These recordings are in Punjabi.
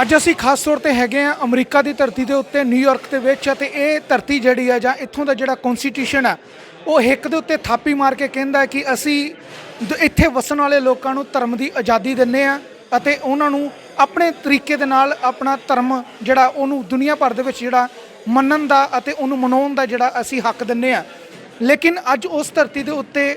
ਅੱਜ ਅਸੀਂ ਖਾਸ ਤੌਰ ਤੇ ਹੈਗੇ ਆ ਅਮਰੀਕਾ ਦੀ ਧਰਤੀ ਦੇ ਉੱਤੇ ਨਿਊਯਾਰਕ ਦੇ ਵਿੱਚ, ਅਤੇ ਇਹ ਧਰਤੀ ਜਿਹੜੀ ਆ ਜਾਂ ਇੱਥੋਂ ਦਾ ਜਿਹੜਾ ਕਨਸਟੀਟਿਊਸ਼ਨ ਆ, ਉਹ ਹਿੱਕ ਦੇ ਉੱਤੇ ਥਾਪੀ ਮਾਰ ਕੇ ਕਹਿੰਦਾ ਕਿ ਅਸੀਂ ਦ- ਇੱਥੇ ਵਸਣ ਵਾਲੇ ਲੋਕਾਂ ਨੂੰ ਧਰਮ ਦੀ ਆਜ਼ਾਦੀ ਦਿੰਨੇ ਆ ਅਤੇ ਉਹਨਾਂ ਨੂੰ ਆਪਣੇ ਤਰੀਕੇ ਦੇ ਨਾਲ ਆਪਣਾ ਧਰਮ ਜਿਹੜਾ ਉਹਨੂੰ ਦੁਨੀਆ ਭਰ ਦੇ ਵਿੱਚ ਜਿਹੜਾ ਮੰਨਣ ਦਾ ਅਤੇ ਉਹਨੂੰ ਮਨਾਉਣ ਦਾ ਜਿਹੜਾ ਅਸੀਂ ਹੱਕ ਦਿੰਨੇ ਆ ਲੇਕਿਨ ਅੱਜ ਉਸ ਧਰਤੀ ਦੇ ਉੱਤੇ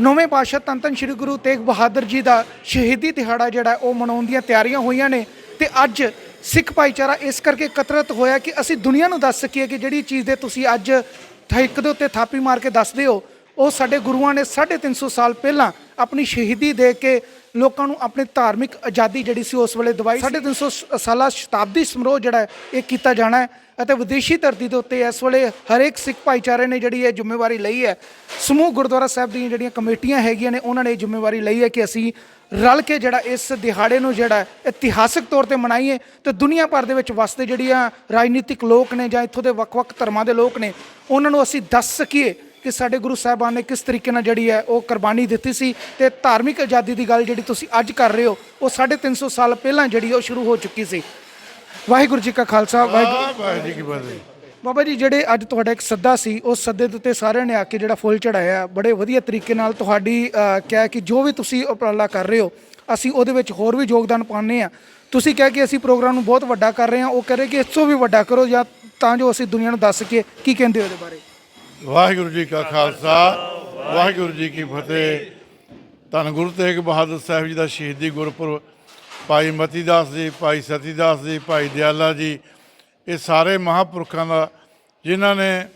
ਨੌਵੇਂ ਪਾਤਸ਼ਾਹ ਧੰਨ ਧੰਨ ਸ੍ਰੀ ਗੁਰੂ ਤੇਗ ਬਹਾਦਰ ਜੀ ਦਾ ਸ਼ਹੀਦੀ ਦਿਹਾੜਾ ਜਿਹੜਾ ਉਹ ਮਨਾਉਣ ਦੀਆਂ ਤਿਆਰੀਆਂ ਹੋਈਆਂ ਨੇ। ਤੇ ਅੱਜ ਸਿੱਖ ਭਾਈਚਾਰਾ ਇਸ ਕਰਕੇ ਇਕੱਤਰਤ ਹੋਇਆ ਕਿ ਅਸੀਂ ਦੁਨੀਆ ਨੂੰ ਦੱਸ ਸਕੀਏ ਕਿ ਜਿਹੜੀ ਚੀਜ਼ ਦੇ ਤੁਸੀਂ ਅੱਜ ਇੱਕ ਦੇ ਉੱਤੇ ਥਾਪੀ ਮਾਰ ਕੇ ਦੱਸਦੇ ਹੋ, ਉਹ ਸਾਡੇ ਗੁਰੂਆਂ ਨੇ 350 ਸਾਲ ਪਹਿਲਾਂ ਆਪਣੀ ਸ਼ਹੀਦੀ ਦੇ ਕੇ ਲੋਕਾਂ ਨੂੰ ਆਪਣੀ ਧਾਰਮਿਕ ਆਜ਼ਾਦੀ ਜਿਹੜੀ ਸੀ ਉਸ ਵੇਲੇ ਦਵਾਈ 350 ਸ- ਸਾਲਾ ਸ਼ਤਾਬਦੀ ਸਮਾਰੋਹ ਜਿਹੜਾ ਇਹ ਕੀਤਾ ਜਾਣਾ ਹੈ ਅਤੇ ਵਿਦੇਸ਼ੀ ਧਰਤੀ ਦੇ ਉੱਤੇ ਇਸ ਵੇਲੇ ਹਰੇਕ ਸਿੱਖ ਭਾਈਚਾਰੇ ਨੇ ਜਿਹੜੀ ਇਹ ਜ਼ਿੰਮੇਵਾਰੀ ਲਈ ਹੈ। ਸਮੂਹ ਗੁਰਦੁਆਰਾ ਸਾਹਿਬ ਦੀਆਂ ਜਿਹੜੀਆਂ ਕਮੇਟੀਆਂ ਹੈਗੀਆਂ ਨੇ, ਉਹਨਾਂ ਨੇ ਇਹ ਜ਼ਿੰਮੇਵਾਰੀ ਲਈ ਹੈ ਕਿ ਅਸੀਂ ਰਲ ਕੇ ਜਿਹੜਾ ਇਸ ਦਿਹਾੜੇ ਨੂੰ ਜਿਹੜਾ ਹੈ, ਇਤਿਹਾਸਕ ਤੌਰ ਤੇ ਮਨਾਈਏ ਤੇ ਦੁਨੀਆ ਭਰ ਦੇ ਵਿੱਚ ਵਸਦੇ ਜਿਹੜੀਆਂ ਰਾਜਨੀਤਿਕ ਲੋਕ ਨੇ ਜਾਂ ਇੱਥੋਂ ਦੇ ਵੱਖ-ਵੱਖ ਧਰਮਾਂ ਦੇ ਲੋਕ ਨੇ ਉਹਨਾਂ ਨੂੰ ਅਸੀਂ ਦੱਸ ਸਕੀਏ ਕਿ ਸਾਡੇ ਗੁਰੂ ਸਾਹਿਬਾਨ ਨੇ ਕਿਸ ਤਰੀਕੇ ਨਾਲ ਜਿਹੜੀ ਹੈ ਉਹ ਕੁਰਬਾਨੀ ਦਿੱਤੀ ਸੀ ਤੇ ਧਾਰਮਿਕ ਆਜ਼ਾਦੀ ਦੀ ਗੱਲ ਜਿਹੜੀ ਤੁਸੀਂ ਅੱਜ ਕਰ ਰਹੇ ਹੋ ਉਹ 350 ਸਾਲ ਪਹਿਲਾਂ ਜਿਹੜੀ ਉਹ ਸ਼ੁਰੂ ਹੋ ਚੁੱਕੀ ਸੀ। ਵਾਹਿਗੁਰੂ ਜੀ ਕਾ ਖਾਲਸਾ ਵਾਹਿਗੁਰੂ ਵਾਹਿਗੁਰੂ ਜੀ ਕੀ ਫਤਿਹ। ਬਾਬਾ ਜੀ ਜਿਹੜੇ ਅੱਜ ਤੁਹਾਡਾ ਇੱਕ ਸੱਦਾ ਸੀ ਉਸ ਸੱਦੇ ਦੇ ਉੱਤੇ ਸਾਰਿਆਂ ਨੇ ਆ ਕੇ ਜਿਹੜਾ ਫੁੱਲ ਚੜਾਇਆ ਬੜੇ ਵਧੀਆ ਤਰੀਕੇ ਨਾਲ ਤੁਹਾਡੀ ਅਹ, ਕਿਹਾ ਕਿ ਜੋ ਵੀ ਤੁਸੀਂ ਉਪਰਾਲਾ ਕਰ ਰਹੇ ਹੋ ਅਸੀਂ ਉਹਦੇ ਵਿੱਚ ਹੋਰ ਵੀ ਯੋਗਦਾਨ ਪਾਉਂਦੇ ਆ ਤੁਸੀਂ ਕਿਹਾ ਕਿ ਅਸੀਂ ਪ੍ਰੋਗਰਾਮ ਨੂੰ ਬਹੁਤ ਵੱਡਾ ਕਰ ਰਹੇ ਹਾਂ ਉਹ ਕਹ ਰਹੇ ਕਿ ਇਸ ਤੋਂ ਵੀ ਵੱਡਾ ਕਰੋ ਜਾਂ ਤਾਂ ਜੋ ਅਸੀਂ ਦੁਨੀਆ ਨੂੰ ਦੱਸ ਸਕੀਏ ਕੀ ਕਹਿੰਦੇ ਉਹਦੇ ਬਾਰੇ? ਵਾਹਿਗੁਰੂ ਜੀ ਕਾ ਖਾਲਸਾ ਵਾਹਿਗੁਰੂ ਜੀ ਕੀ ਫਤਿਹ। ਧੰਨ ਗੁਰੂ ਤੇਗ ਬਹਾਦਰ ਸਾਹਿਬ ਜੀ ਦਾ ਸ਼ਹੀਦੀ ਗੁਰਪੁਰਬ ਭਾਈ ਮਤੀ ਦਾਸ ਜੀ ਭਾਈ ਸਤੀ ਦਾਸ ਜੀ ਭਾਈ ਦਿਆਲਾ ਜੀ ਇਹ ਸਾਰੇ ਮਹਾਪੁਰਖਾਂ ਦਾ, ਜਿਨ੍ਹਾਂ ਨੇ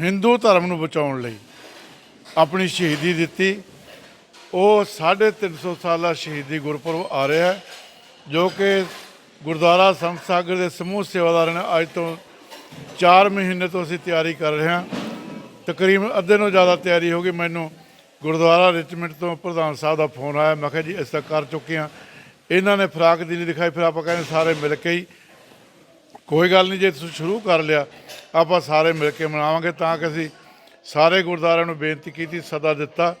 ਹਿੰਦੂ ਧਰਮ ਨੂੰ ਬਚਾਉਣ ਲਈ ਆਪਣੀ ਸ਼ਹੀਦੀ ਦਿੱਤੀ। ਉਹ 350 ਸਾਲਾ ਸ਼ਹੀਦੀ ਗੁਰਪੁਰਬ ਆ ਰਿਹਾ ਹੈ, ਜੋ ਕਿ ਗੁਰਦੁਆਰਾ ਸੰਤ ਸਾਗਰ ਦੇ ਸਮੂਹ ਸੇਵਾਦਾਰਾਂ ਨੇ ਅੱਜ ਤੋਂ 4 ਮਹੀਨੇ ਤੋਂ ਅਸੀਂ ਤਿਆਰੀ ਕਰ ਰਹੇ ਹਾਂ। ਤਕਰੀਬਨ ਅੱਧੇ ਨੂੰ ਜ਼ਿਆਦਾ ਤਿਆਰੀ ਹੋ ਗਈ। ਮੈਨੂੰ ਗੁਰਦੁਆਰਾ ਰਿਚਮੈਂਟ ਤੋਂ ਪ੍ਰਧਾਨ ਸਾਹਿਬ ਦਾ ਫੋਨ ਆਇਆ। ਮੈਂ ਕਿਹਾ ਜੀ, ਅਸੀਂ ਤੱਕ ਕਰ ਚੁੱਕੇ ਹਾਂ। ਇਹਨਾਂ ਨੇ ਫਰਾਕ ਦੀ ਨਹੀਂ ਦਿਖਾਈ। ਫਿਰ ਆਪਾਂ ਕਹਿੰਦੇ ਸਾਰੇ ਮਿਲ ਕੇ ਹੀ ਕੋਈ ਗੱਲ ਨਹੀਂ, ਜੇ ਤੁਸੀਂ ਸ਼ੁਰੂ ਕਰ ਲਿਆ, ਆਪਾਂ ਸਾਰੇ ਮਿਲ ਕੇ ਮਨਾਵਾਂਗੇ ਤਾਂ ਕਿ ਅਸੀਂ ਸਾਰੇ ਗੁਰਦੁਆਰਿਆਂ ਨੂੰ ਬੇਨਤੀ ਕੀਤੀ, ਸਦਾ ਦਿੱਤਾ।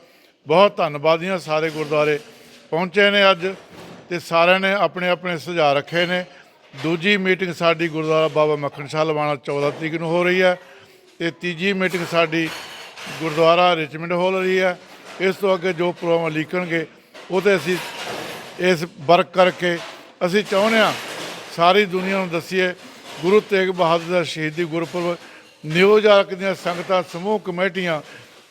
ਬਹੁਤ ਧੰਨਵਾਦੀਆਂ ਸਾਰੇ ਗੁਰਦੁਆਰੇ ਪਹੁੰਚੇ ਨੇ ਅੱਜ ਤੇ ਸਾਰਿਆਂ ਨੇ ਆਪਣੇ ਆਪਣੇ ਸੁਝਾਅ ਰੱਖੇ ਨੇ। ਦੂਜੀ ਮੀਟਿੰਗ ਸਾਡੀ ਗੁਰਦੁਆਰਾ ਬਾਬਾ ਮੱਖਣ ਸ਼ਾਹ ਲਵਾਣਾ 14 ਤਰੀਕ ਨੂੰ ਹੋ ਰਹੀ ਹੈ ਤੇ ਤੀਜੀ ਮੀਟਿੰਗ ਸਾਡੀ ਗੁਰਦੁਆਰਾ ਰਿਚਮੈਂਡ ਹੋ ਰਹੀ ਹੈ। ਇਸ ਤੋਂ ਅੱਗੇ ਜੋ ਪ੍ਰੋਗਰਾਮ ਲਿਖਣਗੇ ਉਹਦੇ ਅਸੀਂ ਇਸ ਵਰਕ ਕਰਕੇ ਅਸੀਂ ਚਾਹੁੰਦੇ ਹਾਂ ਸਾਰੀ ਦੁਨੀਆ ਨੂੰ ਦੱਸੀਏ ਗੁਰੂ ਤੇਗ ਬਹਾਦਰ ਦਾ ਸ਼ਹੀਦੀ ਗੁਰਪੁਰਬ ਨਿਊਯਾਰਕ ਦੀਆਂ ਸੰਗਤਾਂ ਸਮੂਹ ਕਮੇਟੀਆਂ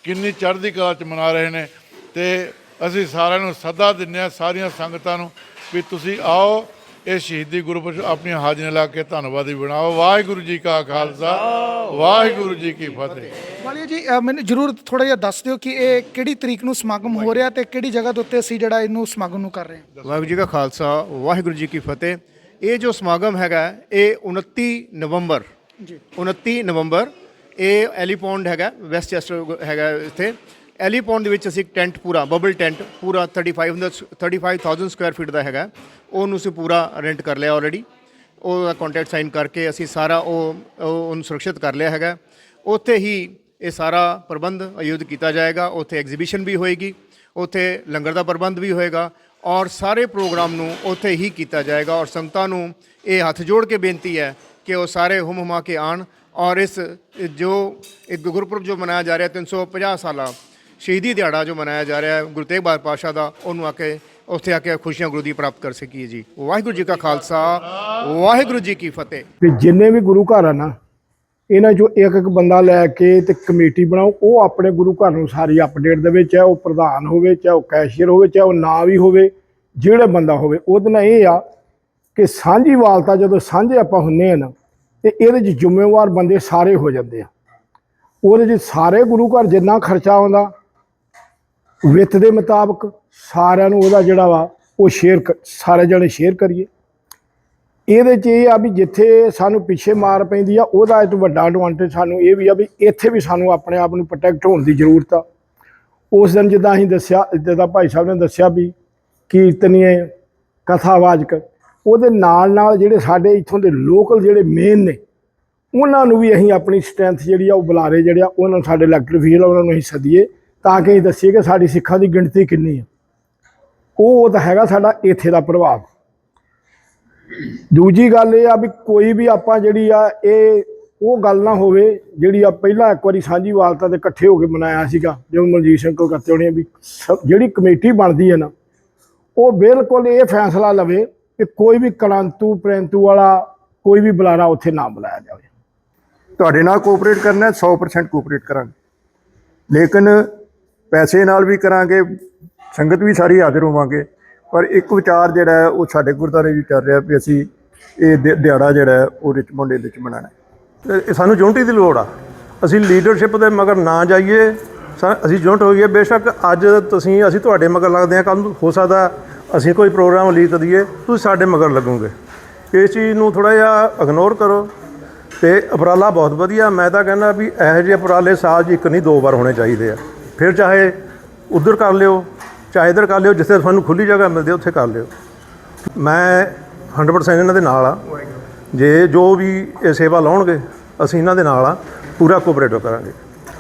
ਕਿੰਨੀ ਚੜ੍ਹਦੀ ਕਲਾ ਚ ਮਨਾ ਰਹੇ ਨੇ ਤੇ ਅਸੀਂ ਸਾਰਿਆਂ ਨੂੰ ਸੱਦਾ ਦਿੰਦੇ ਹਾਂ ਸਾਰੀਆਂ ਸੰਗਤਾਂ ਨੂੰ ਵੀ ਤੁਸੀਂ ਆਓ ਇਹ ਸ਼ਹੀਦੀ ਗੁਰਪੁਰਬ 'ਚ ਆਪਣੀਆਂ ਹਾਜ਼ਰੀਆਂ ਲਾ ਕੇ ਧੰਨਵਾਦੀ ਬਣਾਓ। ਵਾਹਿਗੁਰੂ ਜੀ ਕਾ ਖਾਲਸਾ ਵਾਹਿਗੁਰੂ ਜੀ ਕੀ ਫਤਿਹ। ਵਾਲੀਆ ਜੀ ਮੈਨੂੰ ਜਰੂਰ ਥੋੜਾ ਜਿਹਾ ਦੱਸ ਦਿਓ ਕਿ ਇਹ ਕਿਹੜੀ ਤਰੀਕ ਨੂੰ ਸਮਾਗਮ ਹੋ ਰਿਹਾ ਤੇ ਕਿਹੜੀ ਜਗ੍ਹਾ ਦੇ ਉੱਤੇ ਅਸੀਂ ਜਿਹੜਾ ਇਹਨੂੰ ਸਮਾਗਮ ਨੂੰ ਕਰ ਰਹੇ ਹਾਂ? ਵਾਹਿਗੁਰੂ ਜੀ ਕਾ ਖਾਲਸਾ ਵਾਹਿਗੁਰੂ ਜੀ ਕੀ ਫਤਿਹ। ਇਹ ਜੋ ਸਮਾਗਮ ਹੈਗਾ ਇਹ 29 ਨਵੰਬਰ ਜੀ। 29 ਨਵੰਬਰ ਇਹ ਐਲੀਪੌਂਡ ਹੈਗਾ ਵੈਸਟ ਚੈਸਟਰ ਹੈਗਾ ਇੱਥੇ। ਐਲੀਪੌਂਡ ਦੇ ਵਿੱਚ ਅਸੀਂ ਇੱਕ ਟੈਂਟ ਪੂਰਾ ਬਬਲ ਟੈਂਟ ਪੂਰਾ 35 ਦਾ 35000 ਸਕੁਆਇਰ ਫੀਟ ਦਾ ਹੈਗਾ। ਉਹਨੂੰ ਅਸੀਂ ਪੂਰਾ ਰੈਂਟ ਕਰ ਲਿਆ ਆਲਰੇਡੀ ਉਹਦਾ ਕੰਟਰੈਕਟ ਸਾਈਨ ਕਰਕੇ ਅਸੀਂ ਸਾਰਾ ਉਹ ਉਹ ਉਹਨੂੰ ਸੁਰੱਖਿਅਤ ਕਰ ਲਿਆ ਹੈਗਾ। ਉੱਥੇ ਹੀ ਇਹ ਸਾਰਾ ਪ੍ਰਬੰਧ ਆਯੋਜਿਤ ਕੀਤਾ ਜਾਏਗਾ। ਉੱਥੇ ਐਗਜ਼ੀਬਿਸ਼ਨ ਵੀ ਹੋਏਗੀ। ਉੱਥੇ ਲੰਗਰ ਦਾ ਪ੍ਰਬੰਧ ਵੀ ਹੋਏਗਾ। ਔਰ ਸਾਰੇ ਪ੍ਰੋਗਰਾਮ ਨੂੰ ਉੱਥੇ ਹੀ ਕੀਤਾ ਜਾਏਗਾ ਔਰ ਸੰਗਤਾਂ ਨੂੰ ਇਹ ਹੱਥ ਜੋੜ ਕੇ ਬੇਨਤੀ ਹੈ ਕਿ ਉਹ ਸਾਰੇ ਹੁਮ ਹੁਮਾ ਕੇ ਆਣ ਔਰ ਇਸ, ਜੋ ਇੱਕ ਗੁਰਪੁਰਬ ਜੋ ਮਨਾਇਆ ਜਾ ਰਿਹਾ 350 ਸਾਲਾ, ਸ਼ਹੀਦੀ ਦਿਹਾੜਾ ਜੋ ਮਨਾਇਆ ਜਾ ਰਿਹਾ ਹੈ, ਗੁਰੂ ਤੇਗ ਬਹਾਦਰ ਪਾਤਸ਼ਾਹ ਦਾ, ਉਹਨੂੰ ਆ ਕੇ ਉੱਥੇ ਆ ਕੇ ਖੁਸ਼ੀਆਂ ਗੁਰੂ ਦੀ ਪ੍ਰਾਪਤ ਕਰ ਸਕੀਏ ਜੀ। ਵਾਹਿਗੁਰੂ ਜੀ ਕਾ ਖਾਲਸਾ, ਵਾਹਿਗੁਰੂ ਜੀ ਕੀ ਫਤਿਹ। ਵੀ ਜਿੰਨੇ ਵੀ ਗੁਰੂ ਘਰ ਆ ਨਾ ਇਹਨਾਂ ਚੋਂ ਇੱਕ ਇੱਕ ਬੰਦਾ ਲੈ ਕੇ ਤੇ ਕਮੇਟੀ ਬਣਾਓ, ਉਹ ਆਪਣੇ ਗੁਰੂ ਘਰ ਨੂੰ ਸਾਰੀ ਅਪਡੇਟ ਦੇਵੇ, ਚਾਹੇ ਉਹ ਪ੍ਰਧਾਨ ਹੋਵੇ, ਚਾਹੇ ਉਹ ਕੈਸ਼ੀਅਰ ਹੋਵੇ, ਚਾਹੇ ਉਹ ਨਾ ਵੀ ਹੋਵੇ, ਜਿਹੜਾ ਬੰਦਾ ਹੋਵੇ। ਉਹਦੇ ਨਾਲ ਇਹ ਆ ਕਿ ਸਾਂਝੀ ਵਾਲਤਾ ਜਦੋਂ ਸਾਂਝੇ ਆਪਾਂ ਹੁੰਨੇ ਆ ਨਾ, ਤੇ ਇਹਦੇ 'ਚ ਜ਼ਿੰਮੇਵਾਰ ਬੰਦੇ ਸਾਰੇ ਹੋ ਜਾਂਦੇ ਆ। ਉਹਦੇ 'ਚ ਸਾਰੇ ਗੁਰੂ ਘਰ ਜਿੰਨਾ ਖਰਚਾ ਆਉਂਦਾ, ਵਿੱਤ ਦੇ ਮੁਤਾਬਕ ਸਾਰਿਆਂ ਨੂੰ ਉਹਦਾ ਜਿਹੜਾ ਵਾ, ਉਹ ਸ਼ੇਅਰ ਸਾਰੇ ਜਣੇ ਸ਼ੇਅਰ ਕਰੀਏ। ਇਹਦੇ 'ਚ ਇਹ ਆ ਵੀ ਜਿੱਥੇ ਸਾਨੂੰ ਪਿੱਛੇ ਮਾਰ ਪੈਂਦੀ ਆ, ਉਹਦਾ ਇੱਕ ਵੱਡਾ ਐਡਵਾਂਟੇਜ ਸਾਨੂੰ ਇਹ ਵੀ ਆ ਵੀ ਇੱਥੇ ਵੀ ਸਾਨੂੰ ਆਪਣੇ ਆਪ ਨੂੰ ਪ੍ਰੋਟੈਕਟ ਹੋਣ ਦੀ ਜ਼ਰੂਰਤ ਆ। ਉਸ ਦਿਨ ਜਿੱਦਾਂ ਅਸੀਂ ਦੱਸਿਆ, ਜਿੱਦਾਂ ਭਾਈ ਸਾਹਿਬ ਨੇ ਦੱਸਿਆ ਵੀ ਕੀਰਤਨੀਏ, ਕਥਾਵਾਚਕ, ਉਹਦੇ ਨਾਲ ਨਾਲ ਜਿਹੜੇ ਸਾਡੇ ਇੱਥੋਂ ਦੇ ਲੋਕਲ ਜਿਹੜੇ ਮੇਨ ਨੇ, ਉਹਨਾਂ ਨੂੰ ਵੀ ਅਸੀਂ ਆਪਣੀ ਸਟਰੈਂਥ ਜਿਹੜੀ ਆ ਉਹ ਬੁਲਾਰੇ ਜਿਹੜੇ ਆ, ਉਹਨਾਂ ਨੂੰ ਸਾਡੇ ਇਲੈਕਟਰ ਫੀਲ ਉਹਨਾਂ ਨੂੰ ਅਸੀਂ ਸੱਦੀਏ ਤਾਂ ਕਿ ਅਸੀਂ ਦੱਸੀਏ ਕਿ ਸਾਡੀ ਸਿੱਖਾਂ ਦੀ ਗਿਣਤੀ ਕਿੰਨੀ ਆ। ਉਹ ਤਾਂ ਹੈਗਾ ਸਾਡਾ ਇੱਥੇ ਦਾ ਪ੍ਰਭਾਵ। ਦੂਜੀ ਗੱਲ ਇਹ ਆ ਵੀ ਕੋਈ ਵੀ ਆਪਾਂ ਜਿਹੜੀ ਆ ਇਹ ਉਹ ਗੱਲ ਨਾ ਹੋਵੇ ਜਿਹੜੀ ਆ ਪਹਿਲਾਂ ਇੱਕ ਵਾਰੀ ਸਾਂਝੀ ਵਾਲਤਾ ਤੇ ਇਕੱਠੇ ਹੋ ਕੇ ਮਨਾਇਆ ਸੀਗਾ ਜਦੋਂ ਮਨਜੀਤ ਸਿੰਘ ਕੋਲ ਕਰਤੇ ਹੋਣੇ ਵੀ ਸਭ- ਜਿਹੜੀ ਕਮੇਟੀ ਬਣਦੀ ਹੈ ਨਾ ਉਹ ਬਿਲਕੁਲ ਇਹ ਫੈਸਲਾ ਲਵੇ ਕਿ ਕੋਈ ਵੀ ਕਲੰਤੂ ਪ੍ਰੈਂਤੂ ਵਾਲਾ ਕੋਈ ਵੀ ਬੁਲਾਰਾ ਉੱਥੇ ਨਾ ਬੁਲਾਇਆ ਜਾਵੇ। ਤੁਹਾਡੇ ਨਾਲ ਕੋਆਪਰੇਟ ਕਰਨਾ ਹੈ, 100% ਕੋਆਪਰੇਟ ਕਰਾਂਗੇ। ਲੇਕਿਨ ਪੈਸੇ ਨਾਲ ਵੀ ਕਰਾਂਗੇ ਸੰਗਤ ਵੀ ਸਾਰੀ ਹਾਜ਼ਰ ਹੋਵਾਂਗੇ। ਪਰ ਇੱਕ ਵਿਚਾਰ ਜਿਹੜਾ ਉਹ ਸਾਡੇ ਗੁਰਦਾਰੇ ਵੀ ਚੱਲ ਰਿਹਾ ਵੀ ਅਸੀਂ ਇਹ ਦਿਹਾੜਾ ਜਿਹੜਾ ਉਹ ਰਿਚਮੋਂਡ ਡੇ ਵਿੱਚ ਮਨਾਉਣਾ ਹੈ। ਇਹ ਸਾਨੂੰ ਯੂਨਿਟੀ ਦੀ ਲੋੜ ਆ। ਅਸੀਂ ਲੀਡਰਸ਼ਿਪ ਦੇ ਮਗਰ ਨਾ ਜਾਈਏ। ਸਾ- ਅਸੀਂ ਜੁਆਇੰਟ ਹੋਈਏ ਬੇਸ਼ੱਕ ਅੱਜ ਤੁਸੀਂ, ਅਸੀਂ ਤੁਹਾਡੇ ਮਗਰ ਲੱਗਦੇ ਹਾਂ। ਕੱਲ ਹੋ ਸਕਦਾ ਅਸੀਂ ਕੋਈ ਪ੍ਰੋਗਰਾਮ ਲੀਕ ਦਈਏ। ਤੁਸੀਂ ਸਾਡੇ ਮਗਰ ਲੱਗੋਗੇ। ਇਸ ਚੀਜ਼ ਨੂੰ ਥੋੜਾ ਜਿਹਾ ਇਗਨੋਰ ਕਰੋ। ਤੇ ਉਪਰਾਲਾ ਬਹੁਤ ਵਧੀਆ। ਮੈਂ ਤਾਂ ਕਹਿੰਦਾ ਵੀ ਇਹੋ ਜਿਹੇ ਉਪਰਾਲੇ ਸਾਲ 'ਚ ਇੱਕ ਨਹੀਂ, ਦੋ ਵਾਰ ਹੋਣੇ ਚਾਹੀਦੇ ਆ। ਫਿਰ ਚਾਹੇ ਉਧਰ ਕਰ ਲਿਓ ਚਾਹੇ ਇੱਧਰ ਕਰ ਲਿਓ, ਜਿੱਥੇ ਤੁਹਾਨੂੰ ਖੁੱਲੀ ਜਗ੍ਹਾ ਮਿਲਦੀ ਉੱਥੇ ਕਰ ਲਿਓ। ਮੈਂ 100% ਇਹਨਾਂ ਦੇ ਨਾਲ ਆ। ਜੇ ਜੋ ਵੀ ਇਹ ਸੇਵਾ ਲਾਉਣਗੇ, ਅਸੀਂ ਇਹਨਾਂ ਦੇ ਨਾਲ ਆ। ਪੂਰਾ ਕੋਆਪਰੇਟ ਕਰਾਂਗੇ।